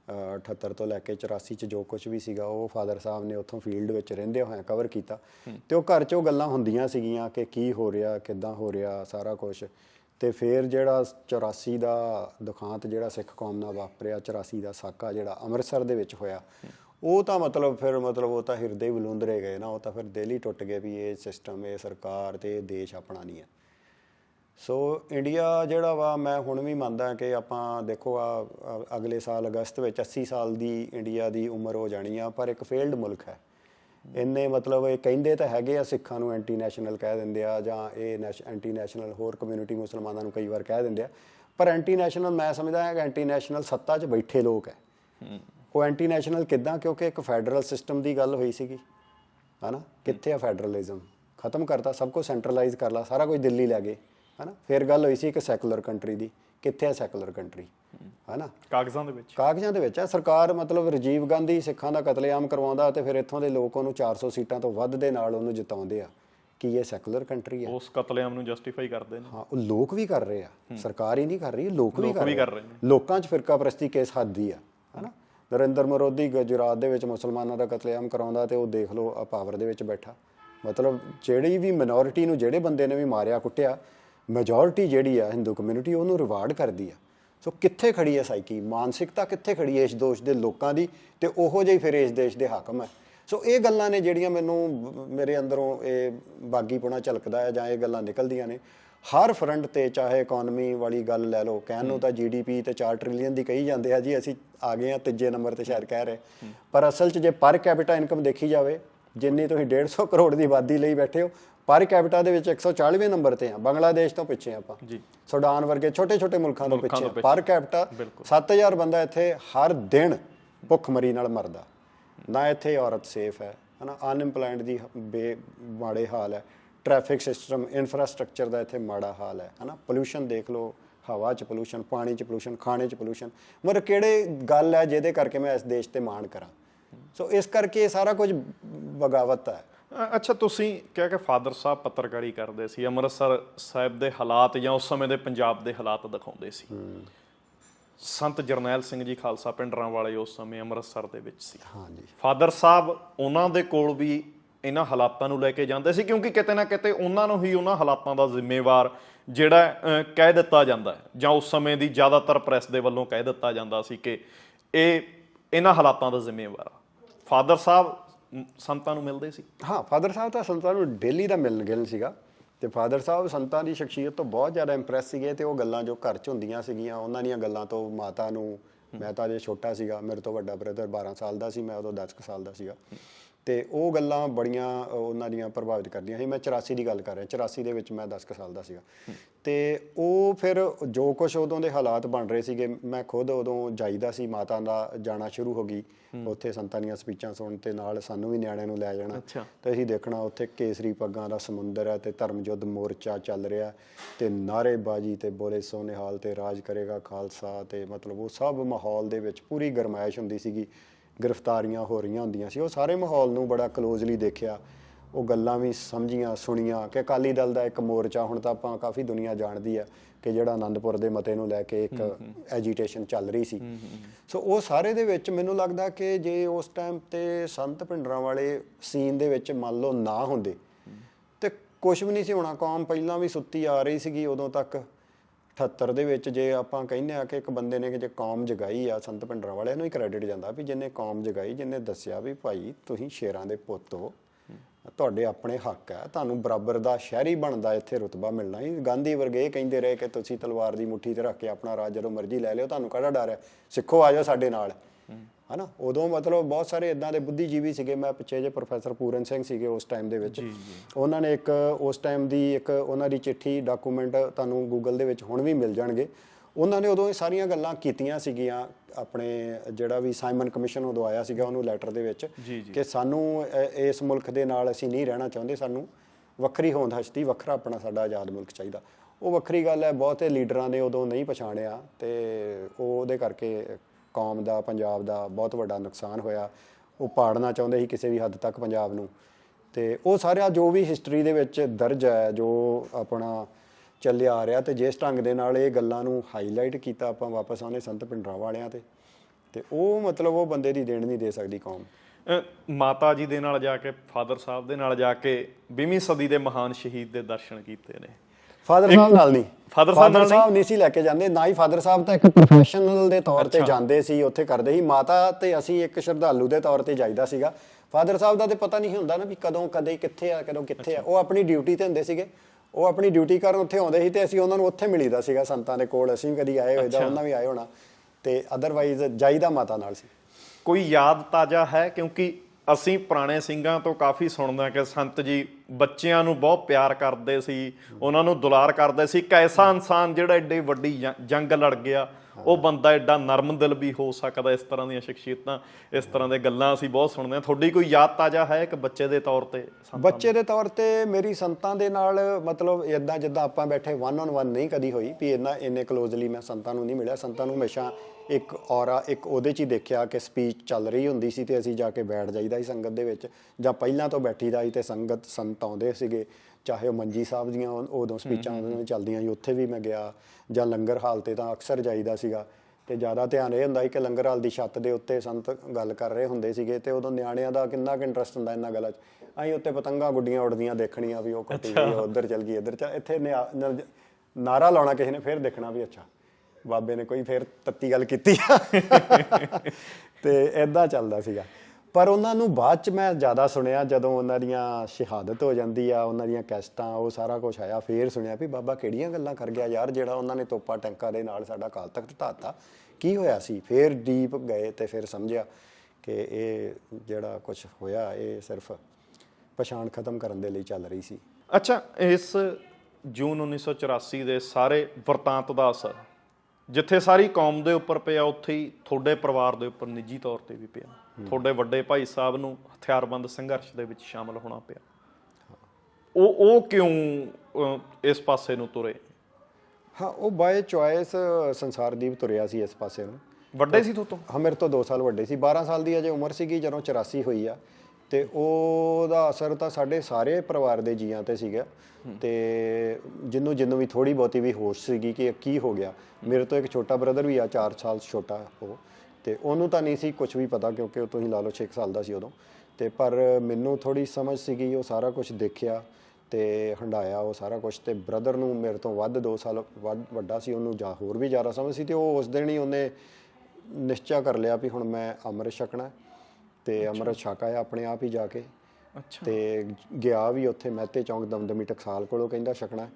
ਅਹ, 78 ਤੋਂ ਲੈ ਕੇ 84 ਚ ਜੋ ਕੁਝ ਵੀ ਸੀਗਾ ਉਹ ਫਾਦਰ ਸਾਹਿਬ ਨੇ ਉੱਥੋਂ ਫੀਲਡ ਵਿੱਚ ਰਹਿੰਦੇ ਹੋਏ ਕਵਰ ਕੀਤਾ। ਤੇ ਉਹ ਘਰ 'ਚ ਉਹ ਗੱਲਾਂ ਹੁੰਦੀਆਂ ਸੀਗੀਆਂ ਕਿ ਕੀ ਹੋ ਰਿਹਾ ਕਿੱਦਾਂ ਹੋ ਰਿਹਾ ਸਾਰਾ ਕੁਝ ਤੇ ਫਿਰ ਜਿਹੜਾ 84 ਦਾ ਦੁਖਾਂਤ ਜਿਹੜਾ ਸਿੱਖ ਕੌਮ ਨਾਲ ਵਾਪਰਿਆ 84 ਦਾ ਸਾਕਾ ਜਿਹੜਾ ਅੰਮ੍ਰਿਤਸਰ ਦੇ ਵਿੱਚ ਹੋਇਆ ਉਹ ਤਾਂ ਮਤਲਬ ਫਿਰ ਮਤਲਬ ਉਹ ਤਾਂ ਹਿਰਦੇ ਹੀ ਗਏ ਨਾ, ਉਹ ਤਾਂ ਫਿਰ ਦਿਲ ਹੀ ਟੁੱਟ ਗਏ ਵੀ ਇਹ ਸਿਸਟਮ ਇਹ ਸਰਕਾਰ ਤੇ ਇਹ ਦੇਸ਼ ਆਪਣਾ ਨਹੀਂ ਹੈ। ਸੋ ਇੰਡੀਆ ਜਿਹੜਾ ਵਾ, ਮੈਂ ਹੁਣ ਵੀ ਮੰਨਦਾ ਕਿ ਆਪਾਂ ਦੇਖੋ ਆ ਅਗਲੇ ਸਾਲ ਅਗਸਤ ਵਿੱਚ 80 ਸਾਲ ਦੀ ਇੰਡੀਆ ਦੀ ਉਮਰ ਹੋ ਜਾਣੀ ਆ, ਪਰ ਇੱਕ ਫੇਲਡ ਮੁਲਕ ਹੈ। ਇੰਨੇ ਮਤਲਬ ਇਹ ਕਹਿੰਦੇ ਤਾਂ ਹੈਗੇ ਆ, ਸਿੱਖਾਂ ਨੂੰ ਐਂਟੀ ਨੈਸ਼ਨਲ ਕਹਿ ਦਿੰਦੇ ਆ, ਜਾਂ ਇਹ ਐਂਟੀ ਨੈਸ਼ਨਲ ਹੋਰ ਕਮਿਊਨਿਟੀ ਮੁਸਲਮਾਨਾਂ ਨੂੰ ਕਈ ਵਾਰ ਕਹਿ ਦਿੰਦੇ ਆ। ਪਰ ਐਂਟੀ ਨੈਸ਼ਨਲ ਮੈਂ ਸਮਝਦਾ ਹਾਂ ਕਿ ਐਂਟੀ ਨੈਸ਼ਨਲ ਸੱਤਾ 'ਚ ਬੈਠੇ ਲੋਕ ਹੈ। ਉਹ ਐਂਟੀ ਨੈਸ਼ਨਲ ਕਿੱਦਾਂ? ਕਿਉਂਕਿ ਇੱਕ ਫੈਡਰਲ ਸਿਸਟਮ ਦੀ ਗੱਲ ਹੋਈ ਸੀਗੀ। ਹਨਾ? ਕਿੱਥੇ ਆ ਫੈਡਰਲਿਜ਼ਮ ਖਤਮ ਕਰਤਾ ਸਭ ਕੁਝ ਸੈਂਟਰਲਾਈਜ਼ ਕਰ ਲਾ ਸਾਰਾ ਕੁਝ ਦਿੱਲੀ ਲੈ ਗਏ। ਹਨਾ? ਫਿਰ ਗੱਲ ਹੋਈ ਸੀ ਇੱਕ ਸੈਕੂਲਰ ਕੰਟਰੀ ਦੀ। ਕਿੱਥੇ ਆ ਸੈਕੂਲਰ ਕੰਟਰੀ ਹਨਾ? ਕਾਗਜ਼ਾਂ ਦੇ ਵਿੱਚ। ਕਾਗਜ਼ਾਂ ਦੇ ਵਿੱਚ ਹੈ ਸਰਕਾਰ ਮਤਲਬ ਰਾਜੀਵ ਗਾਂਧੀ ਸਿੱਖਾਂ ਦਾ ਕਤਲੇਆਮ ਕਰਵਾਉਂਦਾ ਤੇ ਫਿਰ ਇੱਥੋਂ ਦੇ ਲੋਕ ਉਹਨੂੰ 400 ਸੀਟਾਂ ਤੋਂ ਵੱਧ ਦੇ ਨਾਲ ਉਹਨੂੰ ਜਿਤਾਉਂਦੇ ਆ। ਕੀ ਇਹ ਸੈਕੂਲਰ ਕੰਟਰੀ ਹੈ ਉਸ ਕਤਲੇਆਮ ਨੂੰ ਜਸਟੀਫਾਈ ਕਰਦੇ ਨੇ। ਹਾਂ ਉਹ ਲੋਕ ਵੀ ਕਰ ਰਹੇ ਆ। ਸਰਕਾਰ ਹੀ ਨਹੀਂ ਕਰ ਰਹੀ ਲੋਕ ਵੀ ਕਰ ਰਹੇ ਆ। ਲੋਕਾਂ 'ਚ ਫਿਰਕਾ ਪ੍ਰਸਤੀ ਕੇਸ ਹੱਦ ਦੀ ਆ? ਹਨਾ? ਨਰਿੰਦਰ ਮੋਦੀ ਗੁਜਰਾਤ ਦੇ ਵਿੱਚ ਮੁਸਲਮਾਨਾਂ ਦਾ ਕਤਲੇਆਮ ਕਰਾਉਂਦਾ ਤੇ ਉਹ ਦੇਖ ਲਓ ਆ ਪਾਵਰ ਦੇ ਵਿੱਚ ਬੈਠਾ। ਮਤਲਬ ਜਿਹੜੀ ਵੀ ਮਿਨੋਰਿਟੀ ਨੂੰ ਜਿਹੜੇ ਬੰਦੇ ਨੇ ਵੀ ਮਾਰਿਆ, ਕੁੱਟਿਆ ਮੈਜੋਰਿਟੀ ਜਿਹੜੀ ਆ ਹਿੰਦੂ ਕਮਿਊਨਿਟੀ ਉਹਨੂੰ ਰਿਵਾਰਡ ਕਰਦੀ ਆ। ਸੋ ਕਿੱਥੇ ਖੜੀ ਹੈ ਸਾਈਕੀ ਮਾਨਸਿਕਤਾ ਕਿੱਥੇ ਖੜੀ ਹੈ ਇਸ ਦੋਸ਼ ਦੇ ਲੋਕਾਂ ਦੀ? ਤੇ ਉਹੋ ਜਿਹੀ ਫਿਰ ਇਸ ਦੇਸ਼ ਦੇ ਹਾਕਮ ਹੈ ਸੋ ਇਹ ਗੱਲਾਂ ਨੇ ਜਿਹੜੀਆਂ ਮੈਨੂੰ ਮੇਰੇ ਅੰਦਰੋਂ ਇਹ ਬਾਗੀਪੁਣਾ ਝਲਕਦਾ ਹੈ ਜਾਂ ਇਹ ਗੱਲਾਂ ਨਿਕਲਦੀਆਂ ਨੇ। ਹਰ ਫਰੰਟ ਤੇ ਚਾਹੇ ਇਕਨੋਮੀ ਵਾਲੀ ਗੱਲ ਲੈ ਲਓ ਕਹਿਣ ਨੂੰ ਤਾਂ ਜੀਡੀਪੀ ਤੇ 4 ਟ੍ਰਿਲੀਅਨ ਦੀ ਕਹੀ ਜਾਂਦੇ ਆ ਜੀ ਅਸੀਂ ਆ ਗਏ ਆ ਤੀਜੇ ਨੰਬਰ ਤੇ ਸ਼ਾਇਦ ਕਹਿ ਰਹੇ। ਪਰ ਅਸਲ 'ਚ ਜੇ ਪਰ ਕੈਪੀਟਾ ਇਨਕਮ ਦੇਖੀ ਜਾਵੇ ਜਿੰਨੀ ਤੁਸੀਂ 150 ਕਰੋੜ ਦੀ ਆਬਾਦੀ ਲਈ ਬੈਠੇ ਹੋ ਪਰ ਕੈਪੀਟਾ ਦੇ ਵਿੱਚ 140ਵੇਂ ਨੰਬਰ ਤੇ ਆ ਬੰਗਲਾਦੇਸ਼ ਤੋਂ ਪਿੱਛੇ ਆਪਾਂ। ਜੀ। ਸੁਡਾਨ ਵਰਗੇ ਛੋਟੇ ਛੋਟੇ ਮੁਲਕਾਂ ਤੋਂ ਪਿੱਛੇ ਪਰ ਕੈਪੀਟਾ 7000 ਬੰਦਾ ਇੱਥੇ ਹਰ ਦਿਨ ਭੁੱਖਮਰੀ ਨਾਲ ਮਰਦਾ। ਨਾ ਇੱਥੇ ਔਰਤ ਸੇਫ ਹੈ ਹਨਾ ਅਨਇੰਪਲੋਇਡ ਦੀ ਬੇ ਮਾੜੇ ਹਾਲ ਹੈ। ਟ੍ਰੈਫਿਕ ਸਿਸਟਮ ਇਨਫਰਾਸਟ੍ਰਕਚਰ ਦਾ ਇੱਥੇ ਮਾੜਾ ਹਾਲ ਹੈ ਹਨਾ? ਪੋਲੂਸ਼ਨ ਦੇਖ ਲਓ ਹਵਾ 'ਚ ਪੋਲੂਸ਼ਨ ਪਾਣੀ 'ਚ ਪੋਲੂਸ਼ਨ ਖਾਣੇ 'ਚ ਪੋਲੂਸ਼ਨ ਮਰ ਕਿਹੜੇ ਗੱਲ ਹੈ ਜਿਹਦੇ ਕਰਕੇ ਮੈਂ ਇਸ ਦੇਸ਼ ਤੇ ਮਾਣ ਕਰਾਂ? ਸੋ ਇਸ ਕਰਕੇ ਇਹ ਸਾਰਾ ਕੁਝ ਬਗਾਵਤ ਹੈ। ਅੱਛਾ ਤੁਸੀਂ ਕਿਹਾ ਕਿ ਫਾਦਰ ਸਾਹਿਬ ਪੱਤਰਕਾਰੀ ਕਰਦੇ ਸੀ ਅੰਮ੍ਰਿਤਸਰ ਸਾਹਿਬ ਦੇ ਹਾਲਾਤ ਜਾਂ ਉਸ ਸਮੇਂ ਦੇ ਪੰਜਾਬ ਦੇ ਹਾਲਾਤ ਦਿਖਾਉਂਦੇ ਸੀ। ਸੰਤ ਜਰਨੈਲ ਸਿੰਘ ਜੀ ਖਾਲਸਾ ਪਿੰਡਰਾਂ ਵਾਲੇ ਉਸ ਸਮੇਂ ਅੰਮ੍ਰਿਤਸਰ ਦੇ ਵਿੱਚ ਸੀ। ਹਾਂਜੀ। ਫਾਦਰ ਸਾਹਿਬ ਉਹਨਾਂ ਦੇ ਕੋਲ ਵੀ ਇਹਨਾਂ ਹਾਲਾਤਾਂ ਨੂੰ ਲੈ ਕੇ ਜਾਂਦੇ ਸੀ, ਕਿਉਂਕਿ ਕਿਤੇ ਨਾ ਕਿਤੇ ਉਹਨਾਂ ਨੂੰ ਹੀ ਉਹਨਾਂ ਹਾਲਾਤਾਂ ਦਾ ਜ਼ਿੰਮੇਵਾਰ ਜਿਹੜਾ ਕਹਿ ਦਿੱਤਾ ਜਾਂਦਾ ਜਾਂ ਉਸ ਸਮੇਂ ਦੀ ਜ਼ਿਆਦਾਤਰ ਪ੍ਰੈਸ ਦੇ ਵੱਲੋਂ ਕਹਿ ਦਿੱਤਾ ਜਾਂਦਾ ਸੀ ਕਿ ਇਹ ਇਹਨਾਂ ਹਾਲਾਤਾਂ ਦਾ ਜ਼ਿੰਮੇਵਾਰ ਆ। ਫਾਦਰ ਸਾਹਿਬ ਸੰਤਾਂ ਨੂੰ ਮਿਲਦੇ ਸੀ? ਹਾਂ, ਫਾਦਰ ਸਾਹਿਬ ਤਾਂ ਸੰਤਾਂ ਨੂੰ ਡੇਲੀ ਦਾ ਮਿਲਣ ਗਿਲਣ ਸੀਗਾ, ਤੇ ਫਾਦਰ ਸਾਹਿਬ ਸੰਤਾਂ ਦੀ ਸ਼ਖਸੀਅਤ ਤੋਂ ਬਹੁਤ ਜ਼ਿਆਦਾ ਇੰਪ੍ਰੈਸ ਸੀਗੇ, ਤੇ ਉਹ ਗੱਲਾਂ ਜੋ ਘਰ 'ਚ ਹੁੰਦੀਆਂ ਸੀਗੀਆਂ, ਉਹਨਾਂ ਦੀਆਂ ਗੱਲਾਂ ਤੋਂ ਮਾਤਾ ਨੂੰ, ਮੈਂ ਤਾਂ ਜੇ ਛੋਟਾ ਸੀਗਾ, ਮੇਰੇ ਤੋਂ ਵੱਡਾ ਬ੍ਰਦਰ 12 ਸਾਲ ਦਾ ਸੀ, ਮੈਂ ਉਦੋਂ 10 ਕੁ ਸਾਲ ਦਾ ਸੀਗਾ। ਤੇ ਉਹ ਗੱਲਾਂ ਬੜੀਆਂ ਉਹਨਾਂ ਦੀਆਂ ਪ੍ਰਭਾਵਿਤ ਕਰਦੀਆਂ ਸੀ। ਮੈਂ 84 ਦੀ ਗੱਲ ਕਰ ਰਿਹਾ 84 ਦੇ ਵਿੱਚ ਮੈਂ 10 ਕੁ ਸਾਲ ਦਾ ਸੀਗਾ। ਤੇ ਉਹ ਫਿਰ ਜੋ ਕੁਝ ਉਦੋਂ ਦੇ ਹਾਲਾਤ ਬਣ ਰਹੇ ਸੀਗੇ ਮੈਂ ਖੁਦ ਉਦੋਂ ਜਾਈਦਾ ਸੀ ਮਾਤਾ ਦਾ ਜਾਣਾ ਸ਼ੁਰੂ ਹੋ ਗਈ। ਉੱਥੇ ਸੰਤਾਂ ਦੀਆਂ ਸਪੀਚਾਂ ਸੁਣਨ ਤੇ ਨਾਲ ਸਾਨੂੰ ਵੀ ਨਿਆਣਿਆਂ ਨੂੰ ਲੈ ਜਾਣਾ। ਤੇ ਅਸੀਂ ਦੇਖਣਾ ਉੱਥੇ ਕੇਸਰੀ ਪੱਗਾਂ ਦਾ ਸਮੁੰਦਰ ਹੈ ਤੇ ਧਰਮ ਯੁੱਧ ਮੋਰਚਾ ਚੱਲ ਰਿਹਾ ਤੇ ਨਾਰੇਬਾਜ਼ੀ ਤੇ ਬੋਲੇ ਸੋ ਨਿਹਾਲ ਤੇ ਰਾਜ ਕਰੇਗਾ ਖਾਲਸਾ ਤੇ ਮਤਲਬ ਉਹ ਸਭ ਮਾਹੌਲ ਦੇ ਵਿੱਚ ਪੂਰੀ ਗਰਮਾਇਸ਼ ਹੁੰਦੀ ਸੀਗੀ। ਗ੍ਰਿਫਤਾਰੀਆਂ ਹੋ ਰਹੀਆਂ ਹੁੰਦੀਆਂ ਸੀ। ਉਹ ਸਾਰੇ ਮਾਹੌਲ ਨੂੰ ਬੜਾ ਕਲੋਜ਼ਲੀ ਦੇਖਿਆ। ਉਹ ਗੱਲਾਂ ਵੀ ਸਮਝੀਆਂ ਸੁਣੀਆਂ ਕਿ ਅਕਾਲੀ ਦਲ ਦਾ ਇੱਕ ਮੋਰਚਾ ਹੁਣ ਤਾਂ ਆਪਾਂ ਕਾਫੀ ਦੁਨੀਆ ਜਾਣਦੀ ਆ ਕਿ ਜਿਹੜਾ ਆਨੰਦਪੁਰ ਦੇ ਮਤੇ ਨੂੰ ਲੈ ਕੇ ਇੱਕ ਐਜੀਟੇਸ਼ਨ ਚੱਲ ਰਹੀ ਸੀ। ਸੋ ਉਹ ਸਾਰੇ ਦੇ ਵਿੱਚ ਮੈਨੂੰ ਲੱਗਦਾ ਕਿ ਜੇ ਉਸ ਟਾਈਮ ਤੇ ਸੰਤ ਭਿੰਡਰਾਂ ਵਾਲੇ ਸੀਨ ਦੇ ਵਿੱਚ ਮੰਨ ਲਓ ਨਾ ਹੁੰਦੇ ਤੇ ਕੁਝ ਵੀ ਨਹੀਂ ਸੀ ਹੋਣਾ। ਕੌਮ ਪਹਿਲਾਂ ਵੀ ਸੁੱਤੀ ਆ ਰਹੀ ਸੀਗੀ ਉਦੋਂ ਤੱਕ। 78 ਦੇ ਵਿੱਚ ਜੇ ਆਪਾਂ ਕਹਿੰਦੇ ਆ ਕਿ ਇੱਕ ਬੰਦੇ ਨੇ ਕਿ ਜੇ ਕੌਮ ਜਗਾਈ ਆ, ਸੰਤ ਭਿੰਡਰਾਂ ਵਾਲਿਆਂ ਨੂੰ ਹੀ ਕ੍ਰੈਡਿਟ ਜਾਂਦਾ ਵੀ ਜਿਨੇ ਕੌਮ ਜਗਾਈ ਜਿਨੇ ਦੱਸਿਆ ਵੀ ਭਾਈ ਤੁਸੀਂ ਸ਼ੇਰਾਂ ਦੇ ਪੁੱਤ ਹੋ, ਤੁਹਾਡੇ ਆਪਣੇ ਹੱਕ ਹੈ ਤੁਹਾਨੂੰ ਬਰਾਬਰ ਦਾ ਸ਼ਹਿਰੀ ਬਣਦਾ, ਇੱਥੇ ਰੁਤਬਾ ਮਿਲਣਾ ਹੀ। ਗਾਂਧੀ ਵਰਗੇ ਇਹ ਕਹਿੰਦੇ ਰਹੇ ਕਿ ਤੁਸੀਂ ਤਲਵਾਰ ਦੀ ਮੁੱਠੀ ਤੇ ਰੱਖ ਕੇ ਆਪਣਾ ਰਾਜ ਜਦੋਂ ਮਰਜ਼ੀ ਲੈ ਲਿਓ, ਤੁਹਾਨੂੰ ਕਿਹੜਾ ਡਰ ਹੈ? ਸਿੱਖੋ, ਆ ਜਾਓ ਸਾਡੇ ਨਾਲ। ਹਨਾ? ਉਦੋਂ ਮਤਲਬ ਬਹੁਤ ਸਾਰੇ ਇਦਾਂ ਦੇ ਬੁੱਧੀਜੀਵੀ ਸੀਗੇ। ਮੈਂ ਪਿੱਛੇ ਜੇ ਪ੍ਰੋਫੈਸਰ ਪੂਰਨ ਸਿੰਘ ਸੀਗੇ ਉਸ ਟਾਈਮ ਦੇ ਵਿੱਚ। ਉਹਨਾਂ ਨੇ ਇੱਕ ਉਸ ਟਾਈਮ ਦੀ ਇੱਕ ਉਹਨਾਂ ਦੀ ਚਿੱਠੀ ਡਾਕੂਮੈਂਟ ਤੁਹਾਨੂੰ ਗੂਗਲ ਦੇ ਵਿੱਚ ਹੁਣ ਵੀ ਮਿਲ ਜਾਣਗੇ। ਉਹਨਾਂ ਨੇ ਉਦੋਂ ਇਹ ਸਾਰੀਆਂ ਗੱਲਾਂ ਕੀਤੀਆਂ ਸੀਗੀਆਂ। ਆਪਣੇ ਜਿਹੜਾ ਵੀ ਸਾਈਮਨ ਕਮਿਸ਼ਨ ਉਦੋਂ ਆਇਆ ਸੀਗਾ ਉਹਨੂੰ ਲੈਟਰ ਦੇ ਵਿੱਚ। ਕਿ ਸਾਨੂੰ ਇਸ ਮੁਲਕ ਦੇ ਨਾਲ ਅਸੀਂ ਨਹੀਂ ਰਹਿਣਾ ਚਾਹੁੰਦੇ। ਸਾਨੂੰ ਵੱਖਰੀ ਹੋਂਦ ਹਸਤੀ ਵੱਖਰਾ ਆਪਣਾ ਸਾਡਾ ਆਜ਼ਾਦ ਮੁਲਕ ਚਾਹੀਦਾ। ਉਹ ਵੱਖਰੀ ਗੱਲ ਹੈ। ਬਹੁਤੇ ਲੀਡਰਾਂ ਨੇ ਉਦੋਂ ਨਹੀਂ ਪਛਾਣਿਆ ਤੇ ਉਹ ਉਹਦੇ ਕਰਕੇ ਕੌਮ ਦਾ, ਪੰਜਾਬ ਦਾ ਬਹੁਤ ਵੱਡਾ ਨੁਕਸਾਨ ਹੋਇਆ। ਉਹ ਪਾੜਨਾ ਚਾਹੁੰਦੇ ਸੀ ਕਿਸੇ ਵੀ ਹੱਦ ਤੱਕ ਪੰਜਾਬ ਨੂੰ। ਤੇ ਉਹ ਸਾਰਿਆ ਜੋ ਵੀ ਹਿਸਟਰੀ ਦੇ ਵਿੱਚ ਦਰਜ ਹੈ, ਜੋ ਆਪਣਾ ਚੱਲਿਆ ਆ ਰਿਹਾ ਤੇ ਜਿਸ ਢੰਗ ਦੇ ਨਾਲ ਇਹ ਗੱਲਾਂ ਨੂੰ ਹਾਈਲਾਈਟ ਕੀਤਾ ਆਪਾਂ ਵਾਪਸ ਆਉਣੇ ਸੰਤ ਭਿੰਡਰਾਂ ਵਾਲਿਆਂ ਤੇ ਤੇ ਉਹ ਮਤਲਬ ਉਹ ਬੰਦੇ ਦੀ ਦੇਣ ਨਹੀਂ ਦੇ ਸਕਦੀ ਕੌਮ। ਮਾਤਾ ਜੀ ਦੇ ਨਾਲ ਜਾ ਕੇ, ਫਾਦਰ ਸਾਹਿਬ ਦੇ ਨਾਲ ਜਾ ਕੇ 20ਵੀਂ ਸਦੀ ਦੇ ਮਹਾਨ ਸ਼ਹੀਦ ਦੇ ਦਰਸ਼ਨ ਕੀਤੇ ਨੇ। ਫਾਦਰ ਸਾਹਿਬ ਨਾਲ ਨਹੀਂ। Father ਸਾਹਿਬ ਨਾਲ ਸਾਹਿਬ ਨਹੀਂ? ਸੀ ਲੈ ਕੇ ਜਾਂਦੇ ਨਾ ਹੀ ਫਾਦਰ ਸਾਹਿਬ ਤਾਂ ਇੱਕ ਪ੍ਰੋਫੈਸ਼ਨਲ ਦੇ ਤੌਰ ਤੇ ਜਾਂਦੇ ਸੀ ਉੱਥੇ ਕਰਦੇ ਸੀ। ਮਾਤਾ ਤੇ ਅਸੀਂ ਇੱਕ ਸ਼ਰਧਾਲੂ ਦੇ ਤੌਰ ਤੇ ਜਾਈਦਾ ਸੀਗਾ। ਫਾਦਰ ਸਾਹਿਬ ਦਾ ਤੇ ਪਤਾ ਨਹੀਂ ਹੁੰਦਾ ਨਾ ਵੀ ਕਦੋਂ ਕਦੇ ਕਿੱਥੇ ਆ ਕਦੋਂ ਕਿੱਥੇ ਆ। ਉਹ ਆਪਣੀ ਡਿਊਟੀ ਤੇ ਹੁੰਦੇ ਸੀਗੇ। ਉਹ ਆਪਣੀ ਡਿਊਟੀ ਕਰਨ ਉੱਥੇ ਆਉਂਦੇ ਸੀ ਤੇ ਅਸੀਂ ਉਹਨਾਂ ਨੂੰ ਉੱਥੇ ਮਿਲੀਦਾ ਸੀਗਾ ਸੰਤਾਂ ਦੇ ਕੋਲ। ਅਸੀਂ ਕਦੀ ਆਏ ਹੋਏ ਦਾ ਉਹਨਾਂ ਵੀ ਆਏ ਹੋਣਾ। ਤੇ ਅਦਰਵਾਈਜ਼ ਜਾਈਦਾ ਮਾਤਾ ਨਾਲ ਸੀ। ਕੋਈ ਯਾਦ ਤਾਜ਼ਾ ਹੈ? ਕਿਉਂਕਿ ਅਸੀਂ ਪੁਰਾਣੇ ਸਿੰਘਾਂ ਤੋਂ ਕਾਫੀ ਸੁਣਦੇ ਹਾਂ ਕਿ ਸੰਤ ਜੀ ਬੱਚਿਆਂ ਨੂੰ ਬਹੁਤ ਪਿਆਰ ਕਰਦੇ ਸੀ, ਉਹਨਾਂ ਨੂੰ ਦੁਲਾਰ ਕਰਦੇ ਸੀ, ਇੱਕ ਐਸਾ ਇਨਸਾਨ ਜਿਹੜਾ ਏਡੀ ਵੱਡੀ ਜੰ- ਜੰਗ ਲੜ ਗਿਆ, ਉਹ ਬੰਦਾ ਐਡਾ ਨਰਮ ਦਿਲ ਵੀ ਹੋ ਸਕਦਾ ਇਸ ਤਰ੍ਹਾਂ ਦੀਆਂ ਸ਼ਖਸੀਅਤਾਂ, ਇਸ ਤਰ੍ਹਾਂ ਦੇ ਗੱਲਾਂ ਅਸੀਂ ਬਹੁਤ ਸੁਣਦੇ ਹਾਂ। ਤੁਹਾਡੀ ਕੋਈ ਯਾਦ ਤਾਜ਼ਾ ਹੈ ਇੱਕ ਬੱਚੇ ਦੇ ਤੌਰ ਤੇ ਬੱਚੇ ਦੇ ਤੌਰ ਤੇ ਮੇਰੀ ਸੰਤਾਂ ਦੇ ਨਾਲ ਮਤਲਬ ਇਦਾਂ ਜਿੱਦਾਂ ਆਪਾਂ ਬੈਠੇ ਵਨ ਔਨ ਵਨ ਨਹੀਂ ਕਦੀ ਹੋਈ ਵੀ ਇੰਨਾ, ਇੰਨੇ ਕਲੋਜ਼ਲੀ ਮੈਂ ਸੰਤਾਂ ਨੂੰ ਨਹੀਂ ਮਿਲਿਆ। ਸੰਤਾਂ ਨੂੰ ਹਮੇਸ਼ਾ ਇੱਕ ਔਰਾ ਇੱਕ ਉਹਦੇ 'ਚ ਹੀ ਦੇਖਿਆ ਕਿ ਸਪੀਚ ਚੱਲ ਰਹੀ ਹੁੰਦੀ ਸੀ ਤੇ ਅਸੀਂ ਜਾ ਕੇ ਬੈਠ ਜਾਈਦਾ ਸੀ ਸੰਗਤ ਦੇ ਵਿੱਚ ਜਾਂ ਪਹਿਲਾਂ ਤੋਂ ਬੈਠੀਦਾ ਸੀ ਤੇ ਸੰਗਤ, ਸੰਤ ਆਉਂਦੇ ਸੀਗੇ ਚਾਹੇ ਉਹ ਮੰਜੀ ਸਾਹਿਬ ਦੀਆਂ ਉਦੋਂ ਸਪੀਚਾਂ ਉਦੋਂ ਚੱਲਦੀਆਂ ਸੀ ਉੱਥੇ ਵੀ ਮੈਂ ਗਿਆ ਜਾਂ ਲੰਗਰ ਹਾਲ ਤੇ ਤਾਂ ਅਕਸਰ ਜਾਈਦਾ ਸੀਗਾ। ਤੇ ਜ਼ਿਆਦਾ ਧਿਆਨ ਇਹ ਹੁੰਦਾ ਸੀ ਕਿ ਲੰਗਰ ਹਾਲ ਦੀ ਛੱਤ ਦੇ ਉੱਤੇ ਸੰਤ ਗੱਲ ਕਰ ਰਹੇ ਹੁੰਦੇ ਸੀਗੇ ਤੇ ਉਦੋਂ ਨਿਆਣਿਆਂ ਦਾ ਕਿੰਨਾ ਕੁ ਇੰਟਰਸਟ ਹੁੰਦਾ ਇਹਨਾਂ ਗੱਲਾਂ 'ਚ। ਅਸੀਂ ਉੱਤੇ ਪਤੰਗਾਂ ਗੁੱਡੀਆਂ ਉੜਦੀਆਂ ਦੇਖਣੀਆਂ ਵੀ ਉਹ ਕੱਟੀ ਗਈ ਉਧਰ ਚਲ ਗਈ ਇੱਧਰ ਚਲ ਇੱਥੇ ਨਰ- ਲਾਉਣਾ ਕਿਸੇ ਨੇ ਫਿਰ ਦੇਖਣਾ ਵੀ ਅੱਛਾ। ਬਾਬੇ ਨੇ ਕੋਈ ਫਿਰ ਤੱਤੀ ਗੱਲ ਕੀਤੀ ਤੇ ਐਦਾਂ ਚੱਲਦਾ ਸੀਗਾ। ਪਰ ਉਹਨਾਂ ਨੂੰ ਬਾਅਦ ਚ ਮੈਂ ਜ਼ਿਆਦਾ ਸੁਣਿਆ, ਜਦੋਂ ਉਹਨਾਂ ਦੀਆਂ ਸ਼ਹਾਦਤ ਹੋ ਜਾਂਦੀ ਆ, ਉਹਨਾਂ ਦੀਆਂ ਕੈਸਟਾਂ, ਉਹ ਸਾਰਾ ਕੁਝ ਆਇਆ, ਫੇਰ ਸੁਣਿਆ ਵੀ ਬਾਬਾ ਕਿਹੜੀਆਂ ਗੱਲਾਂ ਕਰ ਗਿਆ ਯਾਰ, ਜਿਹੜਾ ਉਹਨਾਂ ਨੇ ਤੋਪਾ ਟੈਂਕਾਂ ਦੇ ਨਾਲ ਸਾਡਾ ਕਾਲ ਤੱਕ ਢਾਤਾ ਕੀ ਹੋਇਆ ਸੀ? ਫੇਰ ਡੀਪ ਗਏ ਤੇ ਫਿਰ ਸਮਝਿਆ ਕਿ ਇਹ ਜਿਹੜਾ ਕੁਝ ਹੋਇਆ, ਇਹ ਸਿਰਫ ਪਛਾਣ ਖਤਮ ਕਰਨ ਦੇ ਲਈ ਚੱਲ ਰਹੀ ਸੀ। ਅੱਛਾ, ਇਸ ਜੂਨ 1984 ਦੇ ਸਾਰੇ ਵਰਤਾਂਤ ਦਾ ਅਸਰ, ਜਿੱਥੇ ਸਾਰੀ ਕੌਮ ਦੇ ਉੱਪਰ ਪਿਆ, ਉੱਥੇ ਹੀ ਤੁਹਾਡੇ ਪਰਿਵਾਰ ਦੇ ਉੱਪਰ ਨਿੱਜੀ ਤੌਰ ਤੇ ਵੀ ਪਿਆ। ਤੁਹਾਡੇ ਵੱਡੇ ਭਾਈ ਸਾਹਿਬ ਨੂੰ ਹਥਿਆਰਬੰਦ ਸੰਘਰਸ਼ ਦੇ ਵਿੱਚ ਸ਼ਾਮਲ ਹੋਣਾ ਪਿਆ। ਉਹ ਉਹ ਕਿਉਂ ਇਸ ਪਾਸੇ ਨੂੰ ਤੁਰੇ? ਹਾਂ ਉਹ ਬਾਏ ਚੁਆਇਸ ਸੰਸਾਰਦੀਪ ਤੁਰਿਆ ਸੀ ਇਸ ਪਾਸੇ ਨੂੰ। ਵੱਡੇ ਸੀ ਤੁਹਾਤੋਂ ਹਾਂ ਮੇਰੇ ਤੋਂ 2 ਸਾਲ ਵੱਡੇ ਸੀ। 12 ਸਾਲ ਦੀ ਅਜੇ ਉਮਰ ਸੀਗੀ ਜਦੋਂ 84 ਹੋਈ ਆ। ਤੇ ਉਹਦਾ ਅਸਰ ਤਾਂ ਸਾਡੇ ਸਾਰੇ ਪਰਿਵਾਰ ਦੇ ਜੀਆਂ ਤੇ ਸੀਗਾ। ਤੇ ਜਿੰਨੂੰ ਜਿੰਨੂੰ ਵੀ ਥੋੜੀ ਬਹੁਤੀ ਵੀ ਹੋਸ਼ ਸੀਗੀ ਕਿ ਕੀ ਹੋ ਗਿਆ। ਮੇਰੇ ਤੋਂ ਇੱਕ ਛੋਟਾ ਬ੍ਰਦਰ ਵੀ ਆ 4 ਸਾਲ ਛੋਟਾ ਉਹ। ਤੇ ਉਹਨੂੰ ਤਾਂ ਨਹੀਂ ਸੀ ਕੁਝ ਵੀ ਪਤਾ ਕਿਉਂਕਿ ਉਹ ਤੁਸੀਂ ਲਾ ਲਓ 6 ਸਾਲ ਦਾ ਸੀ ਉਦੋਂ। ਤੇ ਪਰ ਮੈਨੂੰ ਥੋੜੀ ਸਮਝ ਸੀਗੀ ਉਹ ਸਾਰਾ ਕੁਝ ਦੇਖਿਆ ਤੇ ਹੰਡਾਇਆ ਉਹ ਸਾਰਾ ਕੁਝ ਤੇ ਬ੍ਰਦਰ ਨੂੰ ਮੇਰੇ ਤੋਂ ਵੱਧ 2 ਸਾਲ ਵੱਡਾ ਸੀ ਉਹਨੂੰ ਜਾ ਹੋਰ ਵੀ ਜ਼ਿਆਦਾ ਸਮਝ ਸੀ ਤੇ ਉਹ ਉਸ ਦਿਨ ਹੀ ਉਹਨੇ ਨਿਸ਼ਚਾ ਕਰ ਲਿਆ ਵੀ ਹੁਣ ਮੈਂ ਅੰਮ੍ਰਿਤ ਛਕਣਾ ਤੇ ਅੰਮ੍ਰਿਤ ਛਕ ਆਇਆ ਆਪਣੇ ਆਪ ਹੀ ਜਾ ਕੇ। ਅੱਛਾ। ਤੇ ਗਿਆ ਵੀ ਉੱਥੇ ਮਹਿਤੇ ਚੌਂਕ ਦਮਦਮੀ ਟਕਸਾਲ ਕੋਲੋਂ ਕਹਿੰਦਾ ਛਕਣਾ।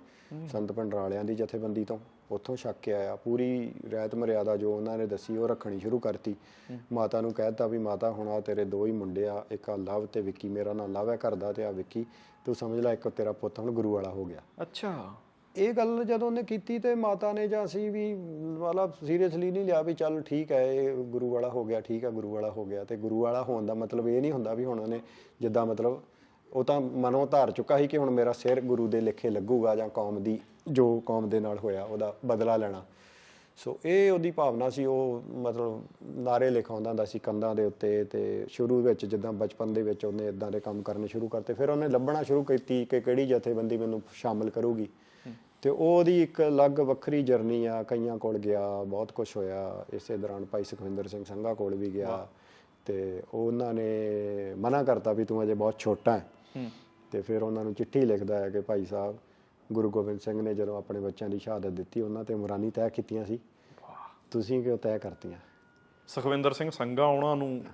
ਸੰਤ ਭੰਡਰਾਲਿਆਂ ਦੀ ਜਥੇਬੰਦੀ ਤੋਂ। ਉੱਥੋਂ ਛਕ ਕੇ ਆਇਆ। ਪੂਰੀ ਰਹਿਤ ਮਰਿਆਦਾ ਜੋ ਉਹਨਾਂ ਨੇ ਦੱਸੀ ਉਹ ਰੱਖਣੀ ਸ਼ੁਰੂ ਕਰਤੀ। ਮਾਤਾ ਨੂੰ ਕਹਿਤਾ ਵੀ ਮਾਤਾ ਹੁਣ ਆ ਤੇਰੇ ਦੋ ਹੀ ਮੁੰਡੇ ਆ ਇੱਕ ਆ ਲਵ ਤੇ ਵਿੱਕੀ। ਮੇਰਾ ਨਾਂ ਲਵ ਹੈ ਘਰ ਦਾ ਤੇ ਆ ਵਿੱਕੀ। ਤੂੰ ਸਮਝ ਲੈ ਇੱਕ ਤੇਰਾ ਪੁੱਤ ਹੁਣ ਗੁਰੂ ਵਾਲਾ ਹੋ ਗਿਆ। ਅੱਛਾ। ਇਹ ਗੱਲ ਜਦੋਂ ਉਹਨੇ ਕੀਤੀ ਤੇ ਮਾਤਾ ਨੇ ਜਾਂ ਅਸੀਂ ਵੀ ਵਾਲਾ ਸੀਰੀਅਸਲੀ ਨਹੀਂ ਲਿਆ ਵੀ ਚੱਲ ਠੀਕ ਹੈ ਇਹ ਗੁਰੂ ਵਾਲਾ ਹੋ ਗਿਆ ਠੀਕ ਹੈ ਗੁਰੂ ਵਾਲਾ ਹੋ ਗਿਆ। ਤੇ ਗੁਰੂ ਵਾਲਾ ਹੋਣ ਦਾ ਮਤਲਬ ਇਹ ਨਹੀਂ ਹੁੰਦਾ ਵੀ ਹੁਣ ਉਹਨੇ ਜਿੱਦਾਂ ਮਤਲਬ ਉਹ ਤਾਂ ਮਨੋਂ ਧਾਰ ਚੁੱਕਾ ਸੀ ਕਿ ਹੁਣ ਮੇਰਾ ਸਿਰ ਗੁਰੂ ਦੇ ਲਿਖੇ ਲੱਗੂਗਾ ਜਾਂ ਕੌਮ ਦੀ ਜੋ ਕੌਮ ਦੇ ਨਾਲ ਹੋਇਆ ਉਹਦਾ ਬਦਲਾ ਲੈਣਾ। ਸੋ ਇਹ ਉਹਦੀ ਭਾਵਨਾ ਸੀ ਉਹ ਮਤਲਬ ਨਾਰੇ ਲਿਖਾਉਂਦਾ ਹੁੰਦਾ ਸੀ ਕੰਧਾਂ ਦੇ ਉੱਤੇ ਤੇ ਸ਼ੁਰੂ ਵਿੱਚ ਜਿੱਦਾਂ ਬਚਪਨ ਦੇ ਵਿੱਚ ਉਹਨੇ ਇਦਾਂ ਦੇ ਕੰਮ ਕਰਨੇ ਸ਼ੁਰੂ ਕਰਤੇ ਫਿਰ ਉਹਨੇ ਲੱਭਣਾ ਸ਼ੁਰੂ ਕੀਤੀ ਕਿ ਕਿਹੜੀ ਜਥੇਬੰਦੀ ਮੈਨੂੰ ਸ਼ਾਮਲ ਕਰੂਗੀ। ਤੇ ਉਹਦੀ ਇੱਕ ਅਲੱਗ ਵੱਖਰੀ ਜਰਨੀ ਆ ਕਈਆਂ ਕੋਲ ਗਿਆ ਬਹੁਤ ਕੁਝ ਹੋਇਆ। ਇਸੇ ਦੌਰਾਨ ਭਾਈ ਸੁਖਵਿੰਦਰ ਸਿੰਘ ਸੰਘਾ ਕੋਲ ਵੀ ਗਿਆ। ਤੇ ਉਹਨਾਂ ਨੇ ਮਨਾ ਕਰਤਾ ਵੀ ਤੂੰ ਅਜੇ ਬਹੁਤ ਛੋਟਾ ਹੈ। ਤੇ ਫਿਰ ਉਹਨਾਂ ਨੂੰ ਚਿੱਠੀ ਲਿਖਦਾ ਹੈ ਕਿ ਭਾਈ ਸਾਹਿਬ ਗੁਰੂ ਗੋਬਿੰਦ ਸਿੰਘ ਨੇ ਜਦੋਂ ਆਪਣੇ ਬੱਚਿਆਂ ਦੀ ਸ਼ਹਾਦਤ ਦਿੱਤੀ ਉਹਨਾਂ ਤੇ ਉਮਰਾਨੀ ਤੈਅ ਕੀਤੀਆਂ ਸੀ। ਤੁਸੀਂ ਕਿਉਂ ਤੈਅ ਕਰਤੀਆਂ? ਸੁਖਵਿੰਦਰ ਸਿੰਘ ਸੰਘਾ ਉਹਨਾਂ ਨੂੰ?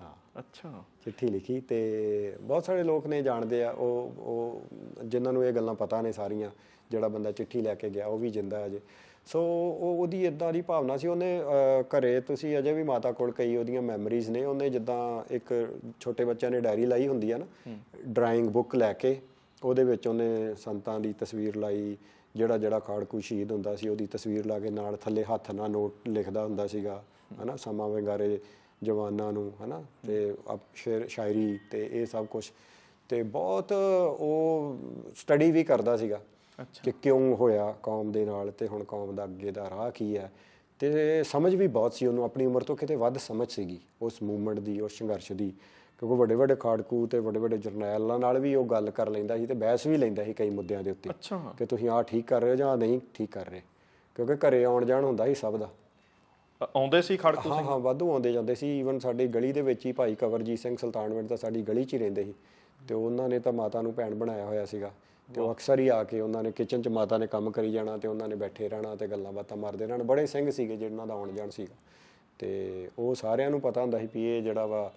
ਹਾਂ। ਅੱਛਾ। ਚਿੱਠੀ ਲਿਖੀ ਤੇ ਬਹੁਤ ਸਾਰੇ ਲੋਕ ਨੇ ਜਾਣਦੇ ਆ ਉਹ ਉਹ ਜਿਨ੍ਹਾਂ ਨੂੰ ਇਹ ਗੱਲਾਂ ਪਤਾ ਨੇ ਸਾਰੀਆਂ ਜਿਹੜਾ ਬੰਦਾ ਚਿੱਠੀ ਲੈ ਕੇ ਗਿਆ ਉਹ ਵੀ ਜਿੰਦਾ ਅਜੇ। ਸੋ ਉਹ ਉਹਦੀ ਇਦਾਂ ਦੀ ਭਾਵਨਾ ਸੀ ਉਹਨੇ ਘਰੇ ਤੁਸੀਂ ਅਜੇ ਵੀ ਮਾਤਾ ਕੋਲ ਕਈ ਉਹਦੀਆਂ ਮੈਮਰੀਜ਼ ਨੇ ਉਹਨੇ ਜਿੱਦਾਂ ਇੱਕ ਛੋਟੇ ਬੱਚਿਆਂ ਨੇ ਡਾਇਰੀ ਲਾਈ ਹੁੰਦੀ ਆ ਨਾ ਡਰਾਇੰਗ ਬੁੱਕ ਲੈ ਕੇ ਉਹਦੇ ਵਿੱਚ ਉਹਨੇ ਸੰਤਾਂ ਦੀ ਤਸਵੀਰ ਲਾਈ ਜਿਹੜਾ ਜਿਹੜਾ ਖਾੜਕੂ ਸ਼ਹੀਦ ਹੁੰਦਾ ਸੀ ਉਹਦੀ ਤਸਵੀਰ ਲਾ ਕੇ ਨਾਲ ਥੱਲੇ ਹੱਥ ਨਾਲ ਨੋਟ ਲਿਖਦਾ ਹੁੰਦਾ ਸੀਗਾ ਹਨਾ ਸਮਾਂ ਵੰਗਾਰੇ ਜਵਾਨਾਂ ਨੂੰ ਹਨਾ ਤੇ ਅਪ ਸ਼ੇਰ ਸ਼ਾਇਰੀ ਤੇ ਇਹ ਸਭ ਕੁਝ ਤੇ ਬਹੁਤ ਉਹ ਸਟੱਡੀ ਵੀ ਕਰਦਾ ਸੀਗਾ ਕਿ ਕਿਉਂ ਹੋਇਆ ਕੌਮ ਦੇ ਨਾਲ ਤੇ ਹੁਣ ਕੌਮ ਦਾ ਅੱਗੇ ਦਾ ਰਾਹ ਕੀ ਹੈ। ਤੇ ਸਮਝ ਵੀ ਬਹੁਤ ਸੀ ਉਹਨੂੰ ਆਪਣੀ ਉਮਰ ਤੋਂ ਕਿਤੇ ਵੱਧ ਸਮਝ ਸੀਗੀ ਉਸ ਮੂਵਮੈਂਟ ਦੀ ਉਸ ਸੰਘਰਸ਼ ਦੀ। ਕਿਉਂਕਿ ਵੱਡੇ ਵੱਡੇ ਖਾੜਕੂ ਤੇ ਵੱਡੇ ਵੱਡੇ ਜਰਨੈਲਾਂ ਨਾਲ ਵੀ ਉਹ ਗੱਲ ਕਰ ਲੈਂਦਾ ਸੀ ਤੇ ਬਹਿਸ ਵੀ ਲੈਂਦਾ ਸੀ ਕਈ ਮੁੱਦਿਆਂ ਦੇ ਉੱਤੇ। ਅੱਛਾ। ਕਿ ਤੁਸੀਂ ਆਹ ਠੀਕ ਕਰ ਰਹੇ ਹੋ ਜਾਂ ਨਹੀਂ ਠੀਕ ਕਰ ਰਹੇ। ਕਿਉਂਕਿ ਘਰੇ ਆਉਣ ਜਾਣ ਹੁੰਦਾ ਸੀ ਸਭ ਦਾ। ਆਉਂਦੇ ਸੀ ਖੜਕੂ ਹਾਂ ਹਾਂ ਵਾਧੂ ਆਉਂਦੇ ਜਾਂਦੇ ਸੀ। ਈਵਨ ਸਾਡੀ ਗਲੀ ਦੇ ਵਿੱਚ ਹੀ ਭਾਈ ਕਵਰਜੀਤ ਸਿੰਘ ਸੁਲਤਾਨਵਿੰਡ ਤਾਂ ਸਾਡੀ ਗਲੀ 'ਚ ਹੀ ਰਹਿੰਦੇ ਸੀ। ਤੇ ਉਹਨਾਂ ਨੇ ਤਾਂ ਮਾਤਾ ਨੂੰ ਭੈਣ ਬਣਾਇਆ ਹੋਇਆ ਸੀਗਾ। ਤੇ ਉਹ ਅਕਸਰ ਹੀ ਆ ਕੇ ਉਹਨਾਂ ਨੇ ਕਿਚਨ 'ਚ ਮਾਤਾ ਨੇ ਕੰਮ ਕਰੀ ਜਾਣਾ ਤੇ ਉਹਨਾਂ ਨੇ ਬੈਠੇ ਰਹਿਣਾ ਤੇ ਗੱਲਾਂ ਬਾਤਾਂ ਮਾਰਦੇ ਰਹਿਣਾ। ਬੜੇ ਸਿੰਘ ਸੀਗੇ ਜਿਹਨਾਂ ਦਾ ਆਉਣ ਜਾਣ ਸੀਗਾ। ਤੇ ਉਹ ਸਾਰਿਆਂ ਨੂੰ ਪਤਾ ਹੁੰਦਾ ਸੀ ਵੀ ਇਹ ਜਿਹੜਾ ਵਾ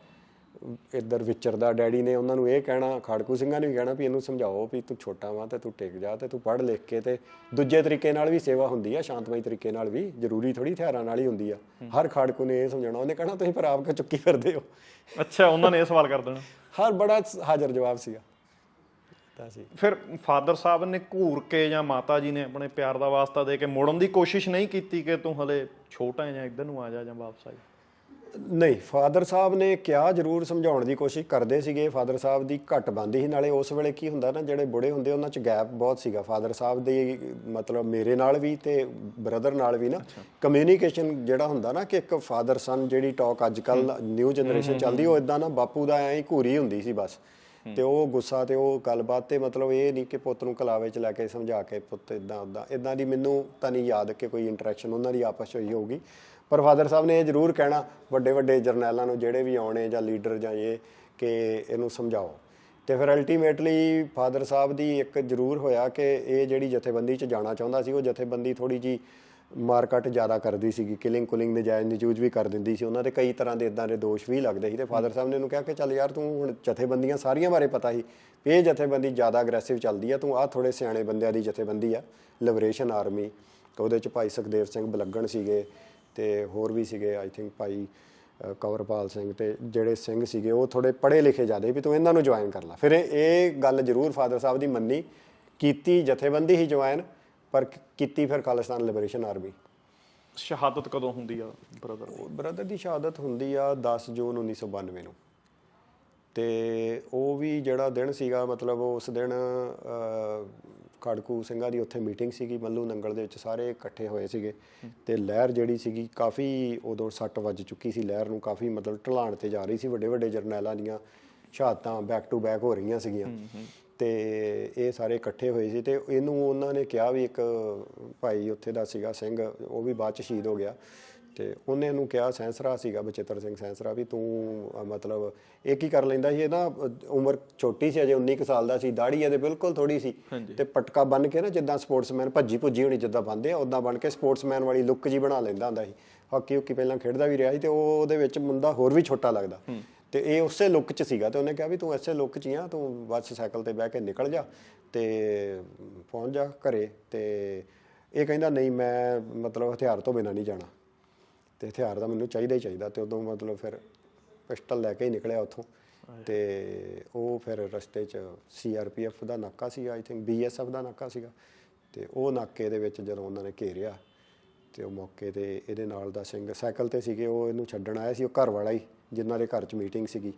ਇੱਧਰ ਵਿਚਰਦਾ ਡੈਡੀ ਨੇ ਉਹਨਾਂ ਨੂੰ ਇਹ ਕਹਿਣਾ ਖਾੜਕੂ ਸਿੰਘਾਂ ਨੇ ਵੀ ਕਹਿਣਾ ਵੀ ਇਹਨੂੰ ਸਮਝਾਓ ਵੀ ਤੂੰ ਛੋਟਾ ਵਾਂ ਤੇ ਤੂੰ ਟਿਕ ਜਾ ਤੇ ਤੂੰ ਪੜ੍ਹ ਲਿਖ ਕੇ ਤੇ ਦੂਜੇ ਤਰੀਕੇ ਨਾਲ ਵੀ ਸੇਵਾ ਹੁੰਦੀ ਆ ਸ਼ਾਂਤਮਈ ਤਰੀਕੇ ਨਾਲ ਵੀ ਜ਼ਰੂਰੀ ਥੋੜੀ ਹਥਿਆਰਾਂ ਨਾਲ ਹੀ ਹੁੰਦੀ ਆ। ਹਰ ਖਾੜਕੂ ਨੇ ਇਹ ਸਮਝਾਉਣਾ ਉਹਨੇ ਕਹਿਣਾ ਤੁਸੀਂ ਪਰ ਆਪ ਕਿ ਚੁੱਕੀ ਫਿਰਦੇ ਹੋ? ਅੱਛਾ ਉਹਨਾਂ ਨੇ ਇਹ ਸਵਾਲ ਕਰ ਦੇਣਾ। ਹਰ ਬੜਾ ਹਾਜ਼ਰ ਜਵਾਬ ਸੀਗਾ। ਤਾਂ ਸੀ। ਫਿਰ ਫਾਦਰ ਸਾਹਿਬ ਨੇ ਘੂਰ ਕੇ ਜਾਂ ਮਾਤਾ ਜੀ ਨੇ ਆਪਣੇ ਪਿਆਰ ਦਾ ਵਾਸਤਾ ਦੇ ਕੇ ਮੋੜਨ ਦੀ ਕੋਸ਼ਿਸ਼ ਨਹੀਂ ਕੀਤੀ ਕਿ ਤੂੰ ਹਲੇ ਛੋਟਾ ਹੈ ਜਾਂ ਇੱਧਰ ਨੂੰ ਆ ਜਾ ਜਾਂ ਵਾਪਸ ਆ ਜਾ। ਨਹੀਂ ਫਾਦਰ ਸਾਹਿਬ ਨੇ ਕਿਹਾ ਜ਼ਰੂਰ ਸਮਝਾਉਣ ਦੀ ਕੋਸ਼ਿਸ਼ ਕਰਦੇ ਸੀਗੇ। ਫਾਦਰ ਸਾਹਿਬ ਦੀ ਘੱਟ ਬੰਦੀ ਸੀ। ਨਾਲੇ ਉਸ ਵੇਲੇ ਕੀ ਹੁੰਦਾ ਨਾ ਜਿਹੜੇ ਬੁੜੇ ਹੁੰਦੇ ਉਹਨਾਂ 'ਚ ਗੈਪ ਬਹੁਤ ਸੀਗਾ। ਫਾਦਰ ਸਾਹਿਬ ਦੀ ਮਤਲਬ ਮੇਰੇ ਨਾਲ ਵੀ ਤੇ ਬ੍ਰਦਰ ਨਾਲ ਵੀ ਨਾ ਕਮਿਊਨੀਕੇਸ਼ਨ ਜਿਹੜਾ ਹੁੰਦਾ ਨਾ ਕਿ ਇੱਕ ਫਾਦਰ ਸਨ ਜਿਹੜੀ ਟਾਕ ਅੱਜ ਕੱਲ ਨਿਊ ਜਨਰੇਸ਼ਨ ਚੱਲਦੀ ਉਹ ਇਦਾਂ ਨਾ ਬਾਪੂ ਦਾ ਐਂ ਹੀ ਘੂਰੀ ਹੁੰਦੀ ਸੀ ਬਸ। ਤੇ ਉਹ ਗੁੱਸਾ ਤੇ ਉਹ ਗੱਲਬਾਤ ਤੇ ਮਤਲਬ ਇਹ ਨਹੀਂ ਕਿ ਪੁੱਤ ਨੂੰ ਕਲਾਵੇ ਚ ਲੈ ਕੇ ਸਮਝਾ ਕੇ ਪੁੱਤ ਇਦਾਂ ਉਦਾਂ ਇਦਾਂ ਦੀ ਮੈਨੂੰ ਤਾਂ ਨਹੀਂ ਯਾਦ ਕਿ ਕੋਈ ਇੰਟਰੈਕਸ਼ਨ ਉਹਨਾਂ ਦੀ ਆਪਸ 'ਚ ਹੋਈ ਹੋਊਗੀ। ਪਰ ਫਾਦਰ ਸਾਹਿਬ ਨੇ ਇਹ ਜ਼ਰੂਰ ਕਹਿਣਾ, ਵੱਡੇ ਵੱਡੇ ਜਰਨੈਲਾਂ ਨੂੰ ਜਿਹੜੇ ਵੀ ਆਉਣੇ ਜਾਂ ਲੀਡਰ ਜਾਂ ਇਹ, ਕਿ ਇਹਨੂੰ ਸਮਝਾਓ। ਤੇ ਫਿਰ ਅਲਟੀਮੇਟਲੀ ਫਾਦਰ ਸਾਹਿਬ ਦੀ ਇੱਕ ਜ਼ਰੂਰ ਹੋਇਆ ਕਿ ਇਹ ਜਿਹੜੀ ਜਥੇਬੰਦੀ 'ਚ ਜਾਣਾ ਚਾਹੁੰਦਾ ਸੀ, ਉਹ ਜਥੇਬੰਦੀ ਥੋੜੀ ਜੀ ਮਾਰਕਟ ਜ਼ਿਆਦਾ ਕਰਦੀ ਸੀਗੀ, ਕਿਲਿੰਗ ਕੁਲਿੰਗ ਨਜਾਇਜ਼ ਨਜੂਜ ਵੀ ਕਰ ਦਿੰਦੀ ਸੀ, ਉਹਨਾਂ ਦੇ ਕਈ ਤਰ੍ਹਾਂ ਦੇ ਇਦਾਂ ਦੇ ਦੋਸ਼ ਵੀ ਲੱਗਦੇ ਸੀ। ਤੇ ਫਾਦਰ ਸਾਹਿਬ ਨੇ ਉਹਨੂੰ ਕਿਹਾ ਕਿ ਚੱਲ ਯਾਰ ਤੂੰ ਹੁਣ ਜਥੇਬੰਦੀਆਂ ਸਾਰੀਆਂ ਬਾਰੇ ਪਤਾ ਸੀ, ਵੀ ਇਹ ਜਥੇਬੰਦੀ ਜ਼ਿਆਦਾ ਅਗਰੈਸਿਵ ਚੱਲਦੀ ਆ, ਤੂੰ ਆਹ ਥੋੜੇ ਸਿਆਣੇ ਬੰਦਿਆਂ ਦੀ ਜਥੇਬੰਦੀ ਆ ਲਿਬਰੇਸ਼ਨ ਆਰਮੀ ਉਹਦੇ ਚ ਭਾਈ ਸੁਖਦੇਵ ਸਿੰਘ ਬਲੱਗਣ ਸੀਗੇ ਤੇ ਹੋਰ ਵੀ ਸੀਗੇ ਆਈ ਥਿੰਕ ਭਾਈ ਕੰਵਰਪਾਲ ਸਿੰਘ ਤੇ ਜਿਹੜੇ ਸਿੰਘ ਸੀਗੇ ਉਹ ਥੋੜੇ ਪੜ੍ਹੇ ਲਿਖੇ ਜਾਂਦੇ ਵੀ ਤੂੰ ਇਹਨਾਂ ਨੂੰ ਜੁਆਇਨ ਕਰ ਲੈ। ਫਿਰ ਇਹ- ਗੱਲ ਜ਼ਰੂਰ ਫਾਦਰ ਸਾਹਿਬ ਦੀ ਮੰਨੀ ਕੀਤੀ ਜਥੇਬੰਦੀ ਹੀ ਜੁਆਇਨ ਪਰ ਕੀਤੀ ਫਿਰ ਖਾਲਿਸਤਾਨ ਲਿਬਰੇਸ਼ਨ ਆਰਮੀ ਸ਼ਹਾਦਤ ਕਦੋਂ ਹੁੰਦੀ ਆ ਬ੍ਰਦਰ ਬ੍ਰਦਰ ਦੀ ਸ਼ਹਾਦਤ ਹੁੰਦੀ ਆ 10 ਜੂਨ 1992 ਨੂੰ। ਤੇ ਉਹ ਵੀ ਜਿਹੜਾ ਦਿਨ ਸੀਗਾ ਮਤਲਬ ਉਸ ਦਿਨ ਖੜਕੂ ਸਿੰਘਾਂ ਦੀ ਉੱਥੇ ਮੀਟਿੰਗ ਸੀਗੀ ਮੱਲੂ ਨੰਗਲ ਦੇ ਵਿੱਚ ਸਾਰੇ ਇਕੱਠੇ ਹੋਏ ਸੀਗੇ ਤੇ ਲਹਿਰ ਜਿਹੜੀ ਸੀਗੀ ਕਾਫੀ ਉਦੋਂ ਸੱਟ ਵੱਜ ਚੁੱਕੀ ਸੀ ਲਹਿਰ ਨੂੰ ਕਾਫੀ ਮਤਲਬ ਢਲਾਣ ਤੇ ਜਾ ਰਹੀ ਸੀ ਵੱਡੇ ਵੱਡੇ ਜਰਨੈਲਾਂ ਦੀਆਂ ਸ਼ਹਾਦਤਾਂ ਬੈਕ ਟੂ ਬੈਕ ਹੋ ਰਹੀਆਂ ਸੀਗੀਆਂ ਤੇ ਇਹ ਸਾਰੇ ਇਕੱਠੇ ਹੋਏ ਸੀ ਤੇ ਇਹਨੂੰ ਉਹਨਾਂ ਨੇ ਕਿਹਾ ਵੀ ਇੱਕ ਭਾਈ ਉੱਥੇ ਦਾ ਸੀਗਾ ਸਿੰਘ ਉਹ ਵੀ ਬਾਅਦ ਚ ਸ਼ਹੀਦ ਹੋ ਗਿਆ। ਤੇ ਉਹਨੇ ਇਹਨੂੰ ਕਿਹਾ ਸੈਂਸਰਾ ਸੀਗਾ ਬਚਿੱਤਰ ਸਿੰਘ ਸੈਂਸਰਾ ਵੀ ਤੂੰ ਅਹ, ਮਤਲਬ ਇਹ ਕੀ ਕਰ ਲੈਂਦਾ ਸੀ ਇਹ ਨਾ ਅਹ, ਉਮਰ ਛੋਟੀ ਸੀ ਅਜੇ 19 ਕੁ ਸਾਲ ਦਾ ਸੀ ਦਾੜੀ ਇਹਦੇ ਬਿਲਕੁਲ ਥੋੜੀ ਸੀ ਤੇ ਪਟਕਾ ਬੰਨ ਕੇ ਨਾ ਜਿੱਦਾਂ ਸਪੋਰਟਸਮੈਨ ਭੱਜੀ ਭੁੱਜੀ ਹੋਣੀ ਜਿੱਦਾਂ ਬੰਨਦੇ ਆ ਉਦਾਂ ਬਣ ਕੇ ਸਪੋਰਟਸਮੈਨ ਵਾਲੀ ਲੁੱਕ ਜੀ ਬਣਾ ਲੈਂਦਾ ਹੁੰਦਾ ਸੀ। ਹਾਕੀ ਹੁੱਕੀ ਪਹਿਲਾਂ ਖੇਡਦਾ ਵੀ ਰਿਹਾ ਸੀ ਤੇ ਉਹ ਉਹਦੇ ਵਿੱਚ ਮੁੰਡਾ ਹੋਰ ਵੀ ਛੋਟਾ ਲੱਗਦਾ। ਤੇ ਇਹ ਉਸੇ ਲੁੱਕ 'ਚ ਸੀਗਾ ਤੇ ਉਹਨੇ ਕਿਹਾ ਵੀ ਤੂੰ ਐਸੇ ਲੁੱਕ 'ਚ ਹੀ ਆ ਤੂੰ ਬਸ ਸਾਈਕਲ ਤੇ ਬਹਿ ਕੇ ਨਿਕਲ ਜਾ ਤੇ ਪਹੁੰਚ ਜਾ ਘਰੇ ਤੇ ਇਹ ਕਹਿੰਦਾ ਨਹੀਂ ਮੈਂ ਮਤਲਬ ਹਥਿਆਰ ਤੋਂ ਬਿਨਾਂ ਨਹੀਂ ਜਾਣਾ। ਤੇ ਹਥਿਆਰ ਦਾ ਮੈਨੂੰ ਚਾਹੀਦਾ ਹੀ ਚਾਹੀਦਾ ਤੇ ਉਦੋਂ ਮਤਲਬ ਫਿਰ ਪਿਸਟਲ ਲੈ ਕੇ ਹੀ ਨਿਕਲਿਆ ਉੱਥੋਂ। ਤੇ ਉਹ ਫਿਰ ਰਸਤੇ 'ਚ ਸੀਆਰਪੀਐਫ ਦਾ ਨਾਕਾ ਸੀ ਆਈ ਥਿੰਕ ਬੀਐਸਐਫ ਦਾ ਨਾਕਾ ਸੀਗਾ। ਤੇ ਉਹ ਨਾਕੇ ਦੇ ਵਿੱਚ ਜਦੋਂ ਉਹਨਾਂ ਨੇ ਘੇਰਿਆ ਤੇ ਉਹ ਮੌਕੇ ਤੇ ਇਹਦੇ ਨਾਲ ਦਾ ਸਿੰਘ ਸਾਈਕਲ ਤੇ ਸੀਗੇ ਉਹ ਇਹਨੂੰ ਛੱਡਣ ਆਇਆ ਸੀ ਉਹ ਘਰ ਵਾਲਾ ਹੀ ਜਿਨ੍ਹਾਂ ਦੇ ਘਰ 'ਚ ਮੀਟਿੰਗ ਸੀਗੀ।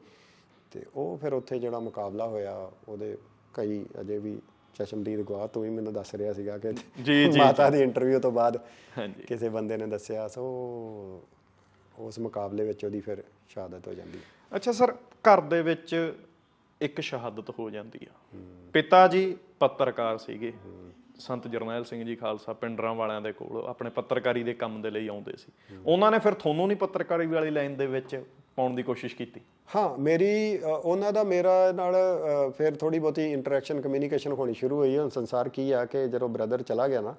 ਤੇ ਉਹ ਫਿਰ ਉੱਥੇ ਜਿਹੜਾ ਮੁਕਾਬਲਾ ਹੋਇਆ ਉਹਦੇ ਕਈ ਅਜੇ ਵੀ ਚਸ਼ਮਦੀਦ ਗਵਾਹ ਤੋਂ ਹੀ ਮੈਨੂੰ ਦੱਸ ਰਿਹਾ ਸੀਗਾ ਕਿ ਜੀ, ਜੀ, ਮਾਤਾ ਦੀ ਇੰਟਰਵਿਊ ਤੋਂ ਬਾਅਦ ਹਾਂਜੀ। ਕਿਸੇ ਬੰਦੇ ਨੇ ਦੱਸਿਆ ਸੋ ਉਸ ਮੁਕਾਬਲੇ ਵਿੱਚ ਉਹਦੀ ਫਿਰ ਸ਼ਹਾਦਤ ਹੋ ਜਾਂਦੀ ਹੈ। ਅੱਛਾ ਸਰ ਘਰ ਦੇ ਵਿੱਚ ਇੱਕ ਸ਼ਹਾਦਤ ਹੋ ਜਾਂਦੀ ਆ। ਪਿਤਾ ਜੀ ਪੱਤਰਕਾਰ ਸੀਗੇ। ਸੰਤ ਜਰਨੈਲ ਸਿੰਘ ਜੀ ਖਾਲਸਾ ਪਿੰਡਰਾਂ ਵਾਲਿਆਂ ਦੇ ਕੋਲ ਆਪਣੇ ਪੱਤਰਕਾਰੀ ਦੇ ਕੰਮ ਦੇ ਲਈ ਆਉਂਦੇ ਸੀ। ਉਹਨਾਂ ਨੇ ਫਿਰ ਤੁਹਾਨੂੰ ਨਹੀਂ ਪੱਤਰਕਾਰੀ ਵਾਲੀ ਲਾਈਨ ਦੇ ਵਿੱਚ ਪਾਉਣ ਦੀ ਕੋਸ਼ਿਸ਼ ਕੀਤੀ। ਹਾਂ ਮੇਰੀ ਉਹਨਾਂ ਦਾ ਮੇਰਾ ਨਾਲ ਫਿਰ ਥੋੜੀ ਬਹੁਤੀ ਇੰਟਰੈਕਸ਼ਨ ਕਮਿਊਨੀਕੇਸ਼ਨ ਹੋਣੀ ਸ਼ੁਰੂ ਹੋਈ ਹੁਣ ਸੰਸਾਰ ਕੀ ਆ ਕਿ ਜਦੋਂ ਬ੍ਰਦਰ ਚਲਾ ਗਿਆ ਨਾ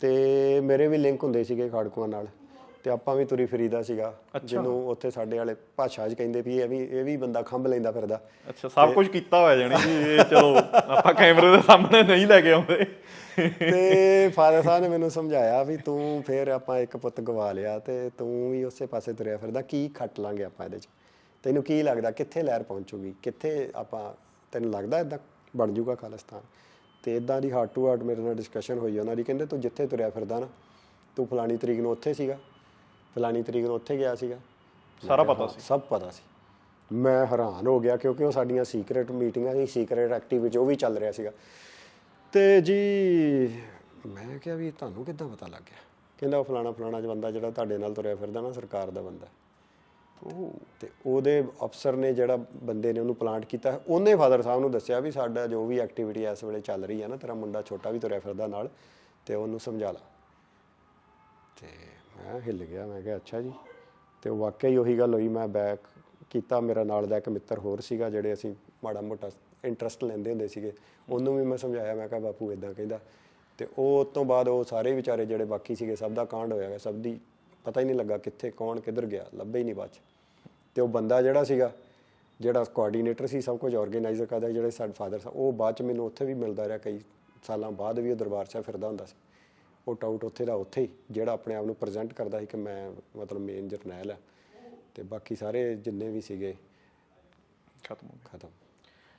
ਤੇ ਮੇਰੇ ਵੀ ਲਿੰਕ ਹੁੰਦੇ ਸੀਗੇ ਖਾੜਕੂਆਂ ਨਾਲ। ਤੇ ਆਪਾਂ ਵੀ ਤੁਰੀ ਫਰੀਦਾ ਸੀਗਾ। ਜਿਹਨੂੰ ਉੱਥੇ ਸਾਡੇ ਵਾਲੇ ਭਾਸ਼ਾ 'ਚ ਕਹਿੰਦੇ ਵੀ ਇਹ ਵੀ ਇਹ ਵੀ ਬੰਦਾ ਖੰਭ ਲੈਂਦਾ ਫਿਰਦਾ। ਅੱਛਾ ਸਭ ਕੁਝ ਕੀਤਾ ਹੋਇਆ ਜਾਣੀ ਜੀ ਇਹ ਚਲੋ ਆਪਾਂ ਕੈਮਰੇ ਦੇ ਸਾਹਮਣੇ ਨਹੀਂ ਲੈ ਕੇ ਆਉਂਦੇ। ਤੇ ਫਾਦਰ ਸਾਹਿਬ ਨੇ ਮੈਨੂੰ ਸਮਝਾਇਆ ਵੀ ਤੂੰ ਫਿਰ ਆਪਾਂ ਇੱਕ ਪੁੱਤ ਗਵਾ ਲਿਆ ਤੇ ਤੂੰ ਵੀ ਉਸੇ ਪਾਸੇ ਤੁਰਿਆ ਫਿਰਦਾ ਕੀ ਖੱਟ ਲਾਂਗੇ ਆਪਾਂ ਇਹਦੇ 'ਚ? ਤੈਨੂੰ ਕੀ ਲੱਗਦਾ ਕਿੱਥੇ ਲਹਿਰ ਪਹੁੰਚੂਗੀ? ਕਿੱਥੇ ਆਪਾਂ ਤੈਨੂੰ ਲੱਗਦਾ ਇਦਾਂ ਬਣ ਜਾਊਗਾ ਖਾਲਿਸਤਾਨ? ਤੇ ਇਦਾਂ ਦੀ ਹਾਰਟ ਟੂ ਹਾਰਟ ਮੇਰੇ ਨਾਲ ਡਿਸਕਸ਼ਨ ਹੋਈ ਉਹਨਾਂ ਦੀ ਕਹਿੰਦੇ ਤੂੰ ਜਿੱਥੇ ਤੁਰਿਆ ਫਿਰਦਾ ਨਾ ਤੂੰ ਫਲਾਣੀ ਤਰੀਕ ਨੂੰ ਉੱਥੇ ਸੀਗਾ। ਫਲਾਣੀ ਤਰੀਕ ਨੂੰ ਉੱਥੇ ਗਿਆ ਸੀਗਾ। ਸਾਰਾ ਪਤਾ ਸੀ? ਸਭ ਪਤਾ ਸੀ। ਮੈਂ ਹੈਰਾਨ ਹੋ ਗਿਆ ਕਿਉਂਕਿ ਉਹ ਸਾਡੀਆਂ ਸੀਕ੍ਰੇਟ ਮੀਟਿੰਗਾਂ ਸੀ ਸੀਕ੍ਰੇਟ ਐਕਟੀਵਿਟੀ ਉਹ ਵੀ ਚੱਲ ਰਿਹਾ ਸੀਗਾ। ਤੇ ਜੀ ਮੈਂ ਕਿਹਾ ਵੀ ਤੁਹਾਨੂੰ ਕਿੱਦਾਂ ਪਤਾ ਲੱਗ ਗਿਆ? ਕਹਿੰਦਾ ਉਹ ਫਲਾਣਾ ਫਲਾਣਾ ਬੰਦਾ ਜਿਹੜਾ ਤੁਹਾਡੇ ਨਾਲ ਤੁਰਿਆ ਫਿਰਦਾ ਨਾ ਸਰਕਾਰ ਦਾ ਬੰਦਾ। ਉਹ ਤੇ ਉਹਦੇ ਅਫਸਰ ਨੇ ਜਿਹੜਾ ਬੰਦੇ ਨੇ ਉਹਨੂੰ ਪਲਾਂਟ ਕੀਤਾ ਉਹਨੇ ਫਾਦਰ ਸਾਹਿਬ ਨੂੰ ਦੱਸਿਆ ਵੀ ਸਾਡਾ ਜੋ ਵੀ ਐਕਟੀਵਿਟੀ ਇਸ ਵੇਲੇ ਚੱਲ ਰਹੀ ਹੈ ਨਾ ਤੇਰਾ ਮੁੰਡਾ ਛੋਟਾ ਵੀ ਤੁਰਿਆ ਫਿਰਦਾ ਨਾਲ ਤੇ ਉਹਨੂੰ ਸਮਝਾ ਲਾ। ਤੇ ਮੈਂ ਹਿੱਲ ਗਿਆ। ਮੈਂ ਕਿਹਾ, ਅੱਛਾ ਜੀ। ਤੇ ਵਾਕਿਆ ਹੀ ਉਹੀ ਗੱਲ ਹੋਈ। ਮੈਂ ਬੈਕ ਕੀਤਾ। ਮੇਰਾ ਨਾਲ ਦਾ ਇੱਕ ਮਿੱਤਰ ਹੋਰ ਸੀਗਾ, ਜਿਹੜੇ ਅਸੀਂ ਮਾੜਾ ਮੋਟਾ ਇੰਟਰਸਟ ਲੈਂਦੇ ਹੁੰਦੇ ਸੀਗੇ। ਉਹਨੂੰ ਵੀ ਮੈਂ ਸਮਝਾਇਆ। ਮੈਂ ਕਿਹਾ, ਬਾਪੂ ਇਦਾਂ ਕਹਿੰਦਾ। ਤੇ ਉਹ ਉਸ ਤੋਂ ਬਾਅਦ ਉਹ ਸਾਰੇ ਵਿਚਾਰੇ ਜਿਹੜੇ ਬਾਕੀ ਸੀਗੇ, ਸਭ ਦਾ ਕਾਂਡ ਹੋਇਆ ਗਿਆ ਸਭ ਦੀ ਪਤਾ ਹੀ ਨਹੀਂ ਲੱਗਾ ਕਿੱਥੇ, ਕੌਣ, ਕਿੱਧਰ ਗਿਆ। ਲੱਭੇ ਹੀ ਨਹੀਂ ਬਾਅਦ 'ਚ। ਤੇ ਉਹ ਬੰਦਾ ਜਿਹੜਾ ਸੀਗਾ, ਜਿਹੜਾ ਕੋਆਰਡੀਨੇਟਰ ਸੀ, ਸਭ ਕੁਝ ਆਰਗੇਨਾਈਜ਼ਰ ਕਰਦਾ ਜਿਹੜੇ ਸਾਡੇ ਫਾਦਰ ਸਾਹਿਬ ਉਹ ਬਾਅਦ ਚ ਮੈਨੂੰ ਉੱਥੇ ਵੀ ਮਿਲਦਾ ਰਿਹਾ। ਕਈ ਸਾਲਾਂ ਬਾਅਦ ਵੀ ਉਹ ਦਰਬਾਰ ਸਾਹਿਬ ਫਿਰਦਾ ਹੁੰਦਾ ਸੀ। ਉਹ ਟਾਊਟ ਉੱਥੇ ਦਾ ਉੱਥੇ ਹੀ ਜਿਹੜਾ ਆਪਣੇ ਆਪ ਨੂੰ ਪ੍ਰੈਜ਼ੈਂਟ ਕਰਦਾ ਸੀ ਕਿ ਮੈਂ ਮਤਲਬ ਮੇਨ ਜਰਨੈਲ ਆ। ਤੇ ਬਾਕੀ ਸਾਰੇ ਜਿੰਨੇ ਵੀ ਸੀਗੇ ਖਤਮ ਹੋ ਖਤਮ।